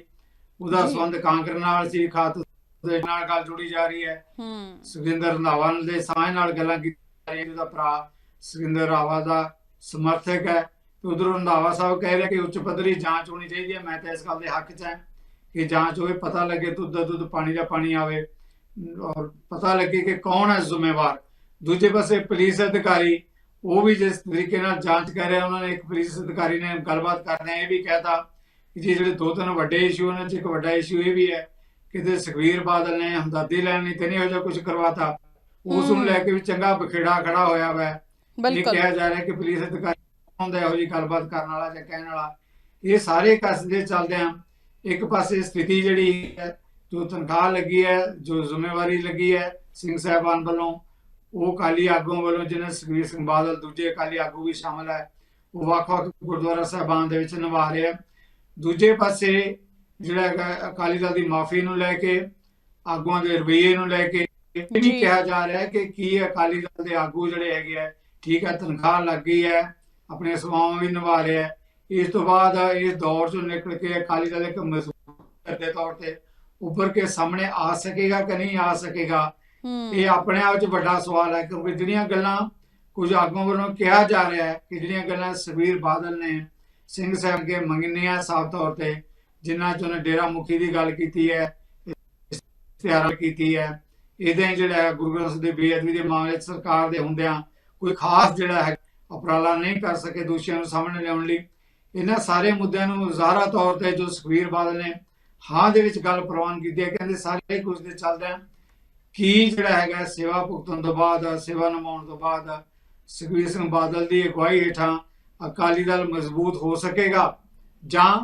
ਉਹਦਾ। ਸੰਬੰਧ ਕਾਂਗਰਸ ਨਾਲ ਸੀ ਖਾਤ ਦੇ ਨਾਲ ਗੱਲ ਜੁੜੀ ਜਾ ਰਹੀ ਹੈ। ਹੂੰ। ਸੁਖਿੰਦਰ ਰੰਧਾਵਾ ਦੇ ਸਾਹ ਨਾਲ ਗੱਲਾਂ ਕੀਤੀਆਂ ਜਾ ਰਹੀਆਂ ਉਹਦਾ ਭਰਾ ਸੁਖਿੰਦਰ ਰਾਵਾ ਦਾ ਸਮਰਥਕ ਹੈ। ਤੇ ਉਧਰੋਂ ਰੰਧਾਵਾ ਸਾਹਿਬ ਕਹਿ ਰਿਹਾ ਕਿ ਉੱਚ ਪੱਧਰੀ ਜਾਂਚ ਹੋਣੀ ਚਾਹੀਦੀ ਹੈ ਮੈਂ ਤਾਂ ਇਸ ਗੱਲ ਦੇ ਹੱਕ 'ਚ ਹਾਂ। ਕਿ ਜਾਂਚ ਹੋਵੇ ਪਤਾ ਲੱਗੇ ਦੁੱਧ ਦਾ ਦੁੱਧ ਪਾਣੀ ਦਾ ਪਾਣੀ ਆਵੇ ਔਰ ਪਤਾ ਲੱਗੇ ਕਿ ਕੌਣ ਹੈ ਜ਼ਿੰਮੇਵਾਰ। ਦੂਜੇ ਪਾਸੇ ਪੁਲਿਸ ਅਧਿਕਾਰੀ ਉਹ ਵੀ ਜਿਸ ਤਰੀਕੇ ਨਾਲ ਜਾਂਚ ਕਰ ਰਿਹਾ ਉਹਨਾਂ ਨੇ ਇੱਕ ਪੁਲਿਸ ਅਧਿਕਾਰੀ ਨੇ ਗੱਲਬਾਤ ਕਰਦਿਆਂ ਇਹ ਵੀ ਕਹਿਤਾ ਕਿ ਜੀ ਜਿਹੜੇ ਦੋ ਤਿੰਨ ਵੱਡੇ ਇਸ਼ੂ 'ਚ ਇੱਕ ਵੱਡਾ ਇਸ਼ੂ ਇਹ ਵੀ ਹੈ ਕਿ ਤੇ ਸੁਖਵੀਰ ਬਾਦਲ ਨੇ ਹਮਦਰਦੀ ਲੈਣ ਤੇ ਨਹੀਂ ਹੋ ਜਾ ਕੁਝ ਕਰਵਾਤਾ। ਉਸ ਨੂੰ ਲੈ ਕੇ ਵੀ ਚੰਗਾ ਬਖੇੜਾ ਖੜਾ ਹੋਇਆ ਵਾ। ਇਹ ਬਿਲਕੁਲ। ਕਿਹਾ ਜਾ ਰਿਹਾ ਕਿ ਪੁਲਿਸ ਅਧਿਕਾਰੀ ਹੁੰਦਾ ਇਹੋ ਜੀ ਗੱਲਬਾਤ ਕਰਨ ਵਾਲਾ ਜਾਂ ਕਹਿਣ ਵਾਲਾ। ਇਹ ਸਾਰੇ ਕਸਦੇ ਚੱਲਦਿਆਂ ਇੱਕ ਪਾਸੇ ਸਥਿਤੀ ਜਿਹੜੀ ਹੈ ਜੋ ਤਨਖਾਹ ਲੱਗੀ ਹੈ ਜੋ ਜ਼ਿੰਮੇਵਾਰੀ ਲੱਗੀ ਹੈ ਸਿੰਘ ਸਾਹਿਬਾਨ ਵੱਲੋਂ ਉਹ ਕਾਲੀ ਆਗੂਆਂ ਵੱਲੋਂ ਜਿਹਨਾਂ ਸੁਖਬੀਰ ਸਿੰਘ ਬਾਦਲ ਦੂਜੇ ਕਾਲੀ ਆਗੂ ਵੀ ਸ਼ਾਮਲ ਹੈ ਉਹ ਵੱਖ-ਵੱਖ ਗੁਰਦੁਆਰਾ ਸਾਹਿਬਾਨ ਦੇ ਵਿੱਚ ਨਿਭਾ ਰਹੇ ਦੂਜੇ ਪਾਸੇ ਜਿਹੜਾ ਹੈਗਾ ਅਕਾਲੀ ਦਲ ਦੀ ਮਾਫੀ ਨੂੰ ਲੈ ਕੇ ਆਗੂਆਂ ਦੇ ਰਵੱਈਏ ਨੂੰ ਲੈ ਕੇ ਇਹ ਵੀ। ਕਿਹਾ ਜਾ ਰਿਹਾ ਹੈ ਕਿ ਕੀ ਅਕਾਲੀ ਦਲ ਦੇ ਆਗੂ ਜਿਹੜੇ ਹੈਗੇ ਆ ਠੀਕ ਹੈ ਤਨਖਾਹ ਲੱਗ ਗਈ ਹੈ ਆਪਣੇ ਸੇਵਾਵਾਂ ਵੀ ਨਿਭਾ ਰਿਹਾ ਹੈ ਇਸ ਤੋਂ ਬਾਅਦ ਇਸ ਦੌਰ ਚੋਂ ਨਿਕਲ ਕੇ ਅਕਾਲੀ ਦਲ ਇੱਕ ਮਜ਼ਬੂਤ ਦੇ ਤੌਰ ਤੇ ਉੱਭਰ ਕੇ ਸਾਹਮਣੇ ਆ ਸਕੇਗਾ ਕਿ ਨਹੀਂ ਆ ਸਕੇਗਾ? ਇਹ ਆਪਣੇ ਆਪ 'ਚ ਵੱਡਾ ਸਵਾਲ ਹੈ ਕਿਉਂਕਿ ਜਿਹੜੀਆਂ ਗੱਲਾਂ ਕੁਝ ਆਗੂਆਂ ਵੱਲੋਂ ਕਿਹਾ ਜਾ ਰਿਹਾ ਹੈ ਕਿ ਜਿਹੜੀਆਂ ਗੱਲਾਂ ਸੁਖਬੀਰ ਬਾਦਲ ਨੇ ਸਿੰਘ ਸਾਹਿਬ ਅੱਗੇ ਮੰਗਣੀਆਂ ਸਾਫ਼ ਤੌਰ ਤੇ ਜਿਨ੍ਹਾਂ 'ਚ ਉਹਨੇ ਡੇਰਾ ਮੁਖੀ ਦੀ ਗੱਲ ਕੀਤੀ ਹੈ ਇਸ਼ਤਿਹਾਰ ਕੀਤੀ ਹੈ ਇਹਦੇ ਜਿਹੜਾ ਗੁਰੂ ਗ੍ਰੰਥ ਸਾਹਿਬ ਦੀ ਬੇਅਦਬੀ ਦੇ ਮਾਮਲੇ ਸਰਕਾਰ ਦੇ ਹੁੰਦਿਆਂ ਕੋਈ ਖਾਸ ਜਿਹੜਾ ਹੈ ਉਪਰਾਲਾ ਨਹੀਂ ਕਰ ਸਕੇ ਦੋਸ਼ੀਆਂ ਨੂੰ ਸਾਹਮਣੇ ਲਿਆਉਣ ਲਈ। ਇਹਨਾਂ ਸਾਰੇ ਮੁੱਦਿਆਂ ਨੂੰ ਜ਼ਾਹਰਾ ਤੌਰ ਤੇ ਜੋ ਸੁਖਬੀਰ ਬਾਦਲ ਨੇ ਹਾਂ ਦੇ ਵਿੱਚ ਗੱਲ ਪ੍ਰਵਾਨ ਕੀਤੀ ਹੈ, ਕਹਿੰਦੇ ਸਾਰੇ ਕੁਝ ਦੇ ਚੱਲਦਿਆਂ ਕੀ ਜਿਹੜਾ ਹੈਗਾ ਸੇਵਾ ਭੁਗਤਣ ਤੋਂ ਬਾਅਦ, ਸੇਵਾ ਨਿਭਾਉਣ ਤੋਂ ਬਾਅਦ ਸੁਖਬੀਰ ਸਿੰਘ ਬਾਦਲ ਦੀ ਅਗਵਾਈ ਹੇਠਾਂ ਅਕਾਲੀ ਦਲ ਮਜ਼ਬੂਤ ਹੋ ਸਕੇਗਾ ਜਾਂ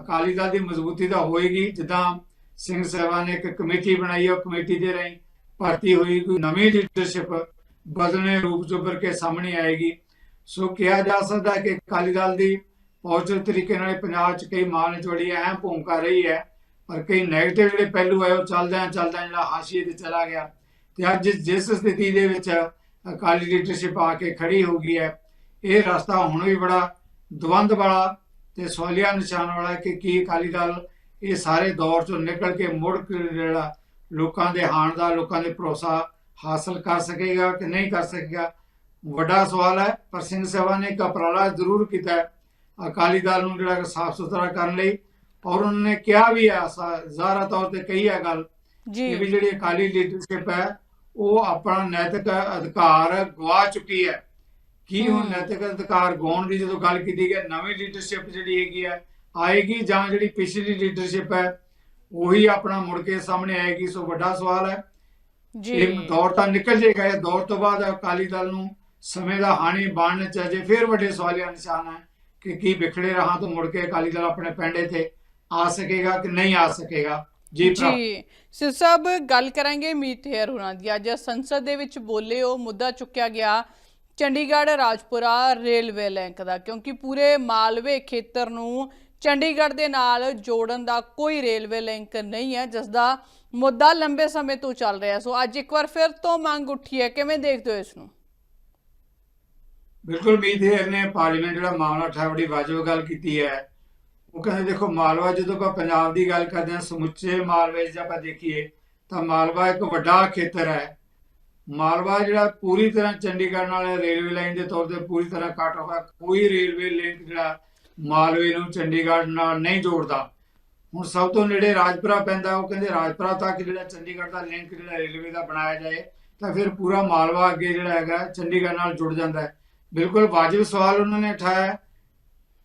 ਅਕਾਲੀ ਦਲ ਦੀ ਮਜ਼ਬੂਤੀ ਤਾਂ ਹੋਏਗੀ, ਜਿੱਦਾਂ ਸਿੰਘ ਸਾਹਿਬਾਨ ਨੇ ਇੱਕ ਕਮੇਟੀ ਬਣਾਈ ਹੈ ਕਮੇਟੀ ਦੇ ਰਾਹੀਂ ਭਰਤੀ ਹੋਈ ਕੋਈ ਨਵੀਂ ਲੀਡਰਸ਼ਿਪ ਬਦਲਣੇ ਰੂਪ ਚ ਉੱਭਰ ਕੇ ਸਾਹਮਣੇ ਆਏਗੀ। ਸੋ ਕਿਹਾ ਜਾ ਸਕਦਾ ਕਿ ਅਕਾਲੀ ਦਲ ਦੀ ਪੌਜ਼ਿਟਿਵ ਤਰੀਕੇ ਨਾਲ ਪੰਜਾਬ ਚ ਕਈ ਮਾਂ ਚ ਬੜੀ ਅਹਿਮ ਭੂਮਿਕਾ ਰਹੀ ਹੈ, ਪਰ ਕਈ ਨੈਗੇਟਿਵ ਜਿਹੜੇ ਪਹਿਲੂ ਹੈ ਉਹ ਚੱਲਦਿਆਂ ਚੱਲਦਿਆਂ ਜਿਹੜਾ ਹਾਸ਼ੀਏ ਤੇ ਚਲਾ ਗਿਆ। ਤੇ ਅੱਜ ਜਿਸ ਸਥਿਤੀ ਦੇ ਵਿੱਚ ਅਕਾਲੀ ਲੀਡਰਸ਼ਿਪ ਆ ਕੇ ਖੜੀ ਹੋ ਗਈ ਹੈ, ਇਹ ਰਸਤਾ ਹੁਣ ਵੀ ਬੜਾ ਦਵੰਦ ਵਾਲਾ ਤੇ ਸਵਾਲੀਆ ਨਿਸ਼ਾਨ ਵਾਲਾ ਹੈ ਕਿ ਕੀ ਅਕਾਲੀ ਦਲ ਇਹ ਸਾਰੇ ਦੌਰ ਚੋਂ ਨਿਕਲ ਕੇ ਮੁੜ ਕੇ ਜਿਹੜਾ ਲੋਕਾਂ ਦੇ ਹਾਣ ਦਾ, ਲੋਕਾਂ ਦੇ ਭਰੋਸਾ ਹਾਸਲ ਕਰ ਸਕੇਗਾ ਕਿ ਨਹੀਂ ਕਰ ਸਕੇਗਾ? ਵੱਡਾ ਸਵਾਲ ਹੈ, ਪਰ ਸਿੰਘ ਸਭਾ ਨੇ ਇੱਕ ਉਪਰਾਲਾ ਜ਼ਰੂਰ ਕੀਤਾ ਹੈ ਅਕਾਲੀ ਦਲ ਨੂੰ ਜਿਹੜਾ ਸਾਫ਼ ਸੁਥਰਾ ਕਰਨ ਲਈ ਔਰ ਉਹਨਾਂ ਨੇ ਕਿਹਾ ਵੀ ਸਾ- ਜ਼ਾਹਰਾ ਤੌਰ ਤੇ ਕਹੀ ਹੈ ਗੱਲ ਕਿ ਵੀ ਜੀ ਜਿਹੜੀ ਅਕਾਲੀ ਲੀਡਰਸ਼ਿਪ ਹੈ ਉਹ ਆਪਣਾ ਨੈਤਿਕ ਅਧਿਕਾਰ ਗਵਾ ਚੁੱਕੀ ਹੈ। ਕੀ ਹਮ। ਨੈਤਿਕ ਅਧਿਕਾਰ ਗਵਾਉਣ ਦੀ ਜਦੋਂ ਗੱਲ ਕੀਤੀ ਗਈ ਨਵੀਂ ਲੀਡਰਸ਼ਿਪ ਜਿਹੜੀ ਹੈਗੀ ਹੈ ਆਏਗੀ ਜਾਂ ਜਿਹੜੀ ਪਿਛਲੀ ਲੀਡਰਸ਼ਿਪ ਹੈ ਉਹੀ ਆਪਣਾ ਮੁੜ ਕੇ ਸਾਹਮਣੇ ਆਏਗੀ ਸੋ ਵੱਡਾ ਸਵਾਲ ਹੈ। ਜੀ। ਇਹ ਦੌਰ ਤਾਂ ਨਿਕਲ ਜਾਏਗਾ ਇਹ ਦੌਰ ਤੋਂ ਬਾਅਦ ਅਕਾਲੀ ਦਲ ਨੂੰ ਸਮੇਂ ਦਾ ਹਾਣੀ ਬਣਨ ਚ ਅਜੇ ਫਿਰ ਵੱਡੇ ਸਵਾਲੀਆ ਨਿਸ਼ਾਨ ਹੈ। ਕਿ ਕੀ ਵਿਖੜੇ ਰਹਾ ਤੋਂ ਮੁੜ ਕੇ, ਅਕਾਲੀ ਦਲ ਆਪਣੇ ਪੈਂਡੇ ਤੇ ਆ ਸਕੇਗਾ ਕਿ ਨਹੀਂ ਆ ਸਕੇਗਾ? ਜੀ ਜੀ ਸਿਰ ਸਾਹਿਬ ਗੱਲ ਕਰਾਂਗੇ ਮੀਤ ਹੇਅਰ ਹੁਣਾਂ ਦੀ। ਅੱਜ ਸੰਸਦ ਦੇ ਵਿੱਚ ਬੋਲੇ ਉਹ ਮੁੱਦਾ ਚੁੱਕਿਆ ਗਿਆ ਚੰਡੀਗੜ੍ਹ ਰਾਜਪੁਰਾ ਰੇਲਵੇ ਲਿੰਕ ਦਾ, ਕਿਉਂਕਿ ਪੂਰੇ ਮਾਲਵੇ ਖੇਤਰ ਨੂੰ ਚੰਡੀਗੜ੍ਹ ਦੇ ਨਾਲ ਜੋੜਨ ਦਾ ਕੋਈ ਰੇਲਵੇ ਲਿੰਕ ਨਹੀਂ ਹੈ ਜਿਸ ਦਾ ਮੁੱਦਾ ਲੰਬੇ ਸਮੇਂ ਤੋਂ ਚੱਲ ਰਿਹਾ। ਸੋ ਅੱਜ ਇੱਕ ਵਾਰ ਫਿਰ ਤੋਂ ਮੰਗ ਉੱਠੀ ਹੈ। ਕਿਵੇਂ ਦੇਖਦੇ ਹੋ ਇਸ ਨੂੰ? ਬਿਲਕੁਲ ਮੀਤ ਹੇਰ ਨੇ ਪਾਰਲੀਮੈਂਟ ਜਿਹੜਾ ਮਾਮਲਾ ਉਠਾਇਆ, ਬੜੀ ਵਾਜਬ ਗੱਲ ਕੀਤੀ ਹੈ। ਉਹ ਕਹਿੰਦੇ, ਦੇਖੋ, ਮਾਲਵਾ ਜਦੋਂ ਆਪਾਂ ਪੰਜਾਬ ਦੀ ਗੱਲ ਕਰਦੇ ਹਾਂ, ਸਮੁੱਚੇ ਮਾਲਵੇ 'ਚ ਜੇ ਆਪਾਂ ਦੇਖੀਏ, ਤਾਂ ਮਾਲਵਾ ਇੱਕ ਵੱਡਾ ਖੇਤਰ ਹੈ। ਮਾਲਵਾ ਜਿਹੜਾ ਪੂਰੀ ਤਰ੍ਹਾਂ ਚੰਡੀਗੜ੍ਹ ਨਾਲ ਰੇਲਵੇ ਲਾਈਨ ਦੇ ਤੌਰ ਤੇ ਪੂਰੀ ਤਰ੍ਹਾਂ ਕੱਟ ਹੋਇਆ ਕੋਈ ਰੇਲਵੇ ਲਿੰਕ ਜਿਹੜਾ ਮਾਲਵੇ ਨੂੰ ਚੰਡੀਗੜ੍ਹ ਨਾਲ ਨਹੀਂ ਜੋੜਦਾ। ਹੁਣ ਸਭ ਤੋਂ ਨੇੜੇ ਰਾਜਪੁਰਾ ਪੈਂਦਾ, ਉਹ ਕਹਿੰਦੇ ਰਾਜਪੁਰਾ ਤੱਕ ਜਿਹੜਾ ਚੰਡੀਗੜ੍ਹ ਦਾ ਲਿੰਕ ਜਿਹੜਾ ਰੇਲਵੇ ਦਾ ਬਣਾਇਆ ਜਾਏ, ਤਾਂ ਫਿਰ ਪੂਰਾ ਮਾਲਵਾ ਅੱਗੇ ਜਿਹੜਾ ਹੈਗਾ, ਚੰਡੀਗੜ੍ਹ ਨਾਲ ਜੁੜ ਜਾਂਦਾ ਹੈ। ਬਿਲਕੁਲ ਵਾਜਬ ਸਵਾਲ ਉਹਨਾਂ ਨੇ ਉਠਾਇਆ।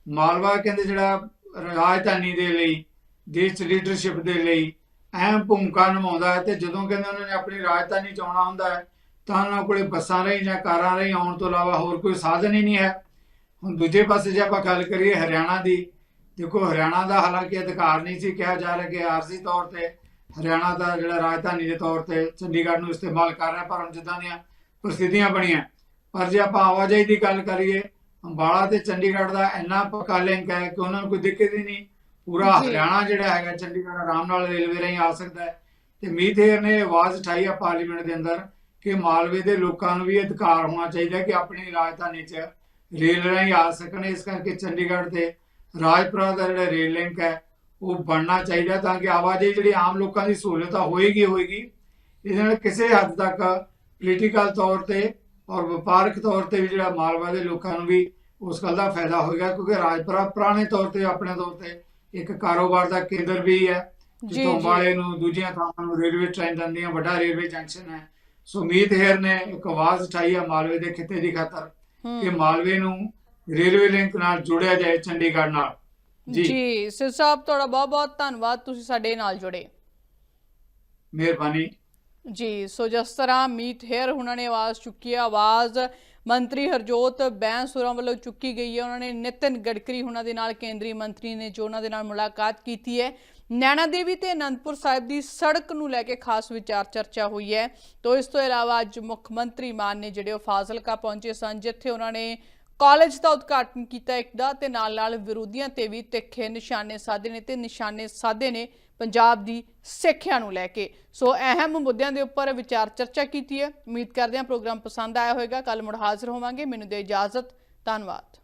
ਮਾਲਵਾ ਕਹਿੰਦੇ ਜਿਹੜਾ ਰਾਜਧਾਨੀ ਦੇ ਲਈ, ਦੇਸ਼ 'ਚ ਲੀਡਰਸ਼ਿਪ ਦੇ ਲਈ ਅਹਿਮ ਭੂਮਿਕਾ ਨਿਭਾਉਂਦਾ ਹੈ ਤੇ ਜਦੋਂ ਕਹਿੰਦੇ ਉਹਨਾਂ ਨੇ ਆਪਣੀ ਰਾਜਧਾਨੀ ਚ ਆਉਣਾ ਹੁੰਦਾ ਹੈ, ਤਾਂ ਉਹਨਾਂ ਕੋਲੇ ਬੱਸਾਂ ਰਹੀ ਜਾਂ ਕਾਰਾਂ ਰਹੀ ਆਉਣ ਤੋਂ ਇਲਾਵਾ ਹੋਰ ਕੋਈ ਸਾਧਨ ਹੀ ਨਹੀਂ ਹੈ। ਹੁਣ ਦੂਜੇ ਪਾਸੇ ਜੇ ਆਪਾਂ ਗੱਲ ਕਰੀਏ ਹਰਿਆਣਾ ਦੀ, ਦੇਖੋ ਹਰਿਆਣਾ ਦਾ ਹਾਲਾਂਕਿ ਅਧਿਕਾਰ ਨਹੀਂ ਸੀ ਕਿਹਾ ਜਾ ਰਿਹਾ ਕਿ ਆਰਜ਼ੀ ਤੌਰ ਤੇ ਹਰਿਆਣਾ ਦਾ ਜਿਹੜਾ ਰਾਜਧਾਨੀ ਦੇ ਤੌਰ ਤੇ ਚੰਡੀਗੜ੍ਹ ਨੂੰ ਇਸਤੇਮਾਲ ਕਰ ਰਿਹਾ, ਪਰ ਹੁਣ ਜਿੱਦਾਂ ਦੀਆਂ ਪ੍ਰਸਥਿਤੀਆਂ ਬਣੀਆਂ ਪਰ ਜੇ ਆਪਾਂ ਆਵਾਜਾਈ ਦੀ ਗੱਲ ਕਰੀਏ ਅੰਬਾਲਾ ਤੇ ਚੰਡੀਗੜ੍ਹ ਦਾ ਇੰਨਾ ਪੱਕਾ ਲਿੰਕ ਹੈ ਕਿ ਉਹਨਾਂ ਨੂੰ ਕੋਈ ਦਿੱਕਤ ਹੀ ਨਹੀਂ। ਪੂਰਾ। ਹਰਿਆਣਾ ਜਿਹੜਾ ਹੈਗਾ ਚੰਡੀਗੜ੍ਹ ਆਰਾਮ ਨਾਲ ਰੇਲਵੇ ਰਾਹੀਂ ਆ ਸਕਦਾ ਹੈ। ਤੇ ਮੀਤ ਹੇਰ ਨੇ ਆਵਾਜ਼ ਉਠਾਈ ਆ ਪਾਰਲੀਮੈਂਟ ਦੇ ਅੰਦਰ ਕਿ ਮਾਲਵੇ ਦੇ ਲੋਕਾਂ ਨੂੰ ਵੀ ਅਧਿਕਾਰ ਹੋਣਾ ਚਾਹੀਦਾ ਕਿ ਆਪਣੀ ਰਾਜਧਾਨੀ 'ਚ ਰੇਲ ਰਾਹੀਂ ਆ ਸਕਣ। ਇਸ ਕਰਕੇ ਚੰਡੀਗੜ੍ਹ ਤੇ ਰਾਜਪੁਰਾ ਦਾ ਜਿਹੜਾ ਰੇਲ ਲਿੰਕ ਹੈ ਉਹ ਬਣਨਾ ਚਾਹੀਦਾ ਤਾਂ ਕਿ ਆਵਾਜਾਈ ਜਿਹੜੀ ਆਮ ਲੋਕਾਂ ਦੀ ਸਹੂਲਤ ਹੋਏਗੀ ਹੋਏਗੀ। ਇਹਦੇ ਨਾਲ ਕਿਸੇ ਹੱਦ ਤੱਕ ਪੋਲੀਟੀਕਲ ਤੌਰ ਤੇ ਔਰ ਵਪਾਰਕ ਤੌਰ ਤੇ ਵੀ ਜਿਹੜਾ ਮਾਲਵਾ ਦੇ ਲੋਕਾਂ ਨੂੰ ਵੀ ਉਸ ਗੱਲ ਦਾ ਫਾਇਦਾ ਹੋਏਗਾ ਕਿਉਂਕਿ ਰਾਜਪੁਰਾ ਪੁਰਾਣੇ ਤੌਰ ਤੇ ਆਪਣੇ ਤੌਰ ਤੇ ਇੱਕ ਕਾਰੋਬਾਰ ਦਾ ਕੇਂਦਰ ਵੀ ਹੈ। ਜਿੱਥੋਂ। ਅੰਬਾਲੇ ਨੂੰ ਦੂਜੀਆਂ ਥਾਵਾਂ ਨੂੰ ਰੇਲਵੇ ਟ੍ਰੇਨ ਜਾਂਦੀਆਂ ਵੱਡਾ ਰੇਲਵੇ ਜੰਕਸ਼ਨ ਹੈ। ਸੋ ਮੀਤ ਹੇਰ ਨੇ ਇੱਕ ਆਵਾਜ਼ ਉਠਾਈ ਹੈ ਮਾਲਵੇ ਦੇ ਖਿੱਤੇ ਦੀ ਖਾਤਰ ਕਿ ਮਾਲਵੇ ਨੂੰ ਰੇਲਵੇ ਲਿੰਕ ਨਾਲ ਜੋੜਿਆ ਜਾਏ ਚੰਡੀਗੜ੍ਹ ਨਾਲ। ਜੀ। ਜੀ ਸਿਰ ਸਾਹਿਬ ਤੁਹਾਡਾ ਬਹੁਤ ਬਹੁਤ ਧੰਨਵਾਦ ਤੁਸੀਂ ਸਾਡੇ ਨਾਲ ਜੁੜੇ। ਮਿਹਰਬਾਨੀ। ਜੀ, ਸੋ ਜਿਸ ਤਰ੍ਹਾਂ ਮੀਤ ਹੇਅਰ ਉਹਨਾਂ ਨੇ ਆਵਾਜ਼ ਚੁੱਕੀ ਹੈ, ਆਵਾਜ਼ ਮੰਤਰੀ ਹਰਜੋਤ ਬੈਂਸੁਰਾ ਵੱਲੋਂ ਚੁੱਕੀ ਗਈ ਹੈ। ਉਹਨਾਂ ਨੇ ਨਿਤਿਨ ਗਡਕਰੀ ਉਹਨਾਂ ਦੇ ਨਾਲ ਕੇਂਦਰੀ ਮੰਤਰੀ ਨੇ ਜੋ ਉਹਨਾਂ ਦੇ ਨਾਲ ਮੁਲਾਕਾਤ ਕੀਤੀ ਹੈ। ਨੈਣਾ ਦੇਵੀ ਤੇ ਅਨੰਦਪੁਰ ਸਾਹਿਬ ਦੀ ਸੜਕ ਨੂੰ ਲੈ ਕੇ ਖਾਸ ਵਿਚਾਰ ਚਰਚਾ ਹੋਈ ਹੈ। ਤੋਂ ਇਸ ਤੋਂ ਇਲਾਵਾ ਅੱਜ ਮੁੱਖ ਮੰਤਰੀ ਮਾਨ ਨੇ ਜਿਹੜੇ ਉਹ ਫਾਜ਼ਿਲਕਾ ਪਹੁੰਚੇ ਸਨ, ਜਿੱਥੇ ਉਹਨਾਂ ਨੇ ਕਾਲਜ ਦਾ ਉਦਘਾਟਨ ਕੀਤਾ ਇੱਕ ਦਾ ਤੇ ਨਾਲ ਨਾਲ ਵਿਰੋਧੀਆਂ ਤੇ ਵੀ ਤਿੱਖੇ ਨਿਸ਼ਾਨੇ ਸਾਧੇ ਨੇ ਤੇ ਨਿਸ਼ਾਨੇ ਸਾਧੇ ਨੇ। ਪੰਜਾਬ ਦੀ ਸਿੱਖਿਆ ਨੂੰ ਲੈ ਕੇ। ਸੋ ਅਹਿਮ ਮੁੱਦਿਆਂ ਦੇ ਉੱਪਰ ਵਿਚਾਰ ਚਰਚਾ ਕੀਤੀ ਹੈ। ਉਮੀਦ ਕਰਦੇ ਹਾਂ ਪ੍ਰੋਗਰਾਮ ਪਸੰਦ ਆਇਆ ਹੋਵੇਗਾ। ਕੱਲ ਮੁੜ ਹਾਜ਼ਰ ਹੋਵਾਂਗੇ। ਮੈਨੂੰ ਦੇ ਇਜਾਜ਼ਤ। ਧੰਨਵਾਦ।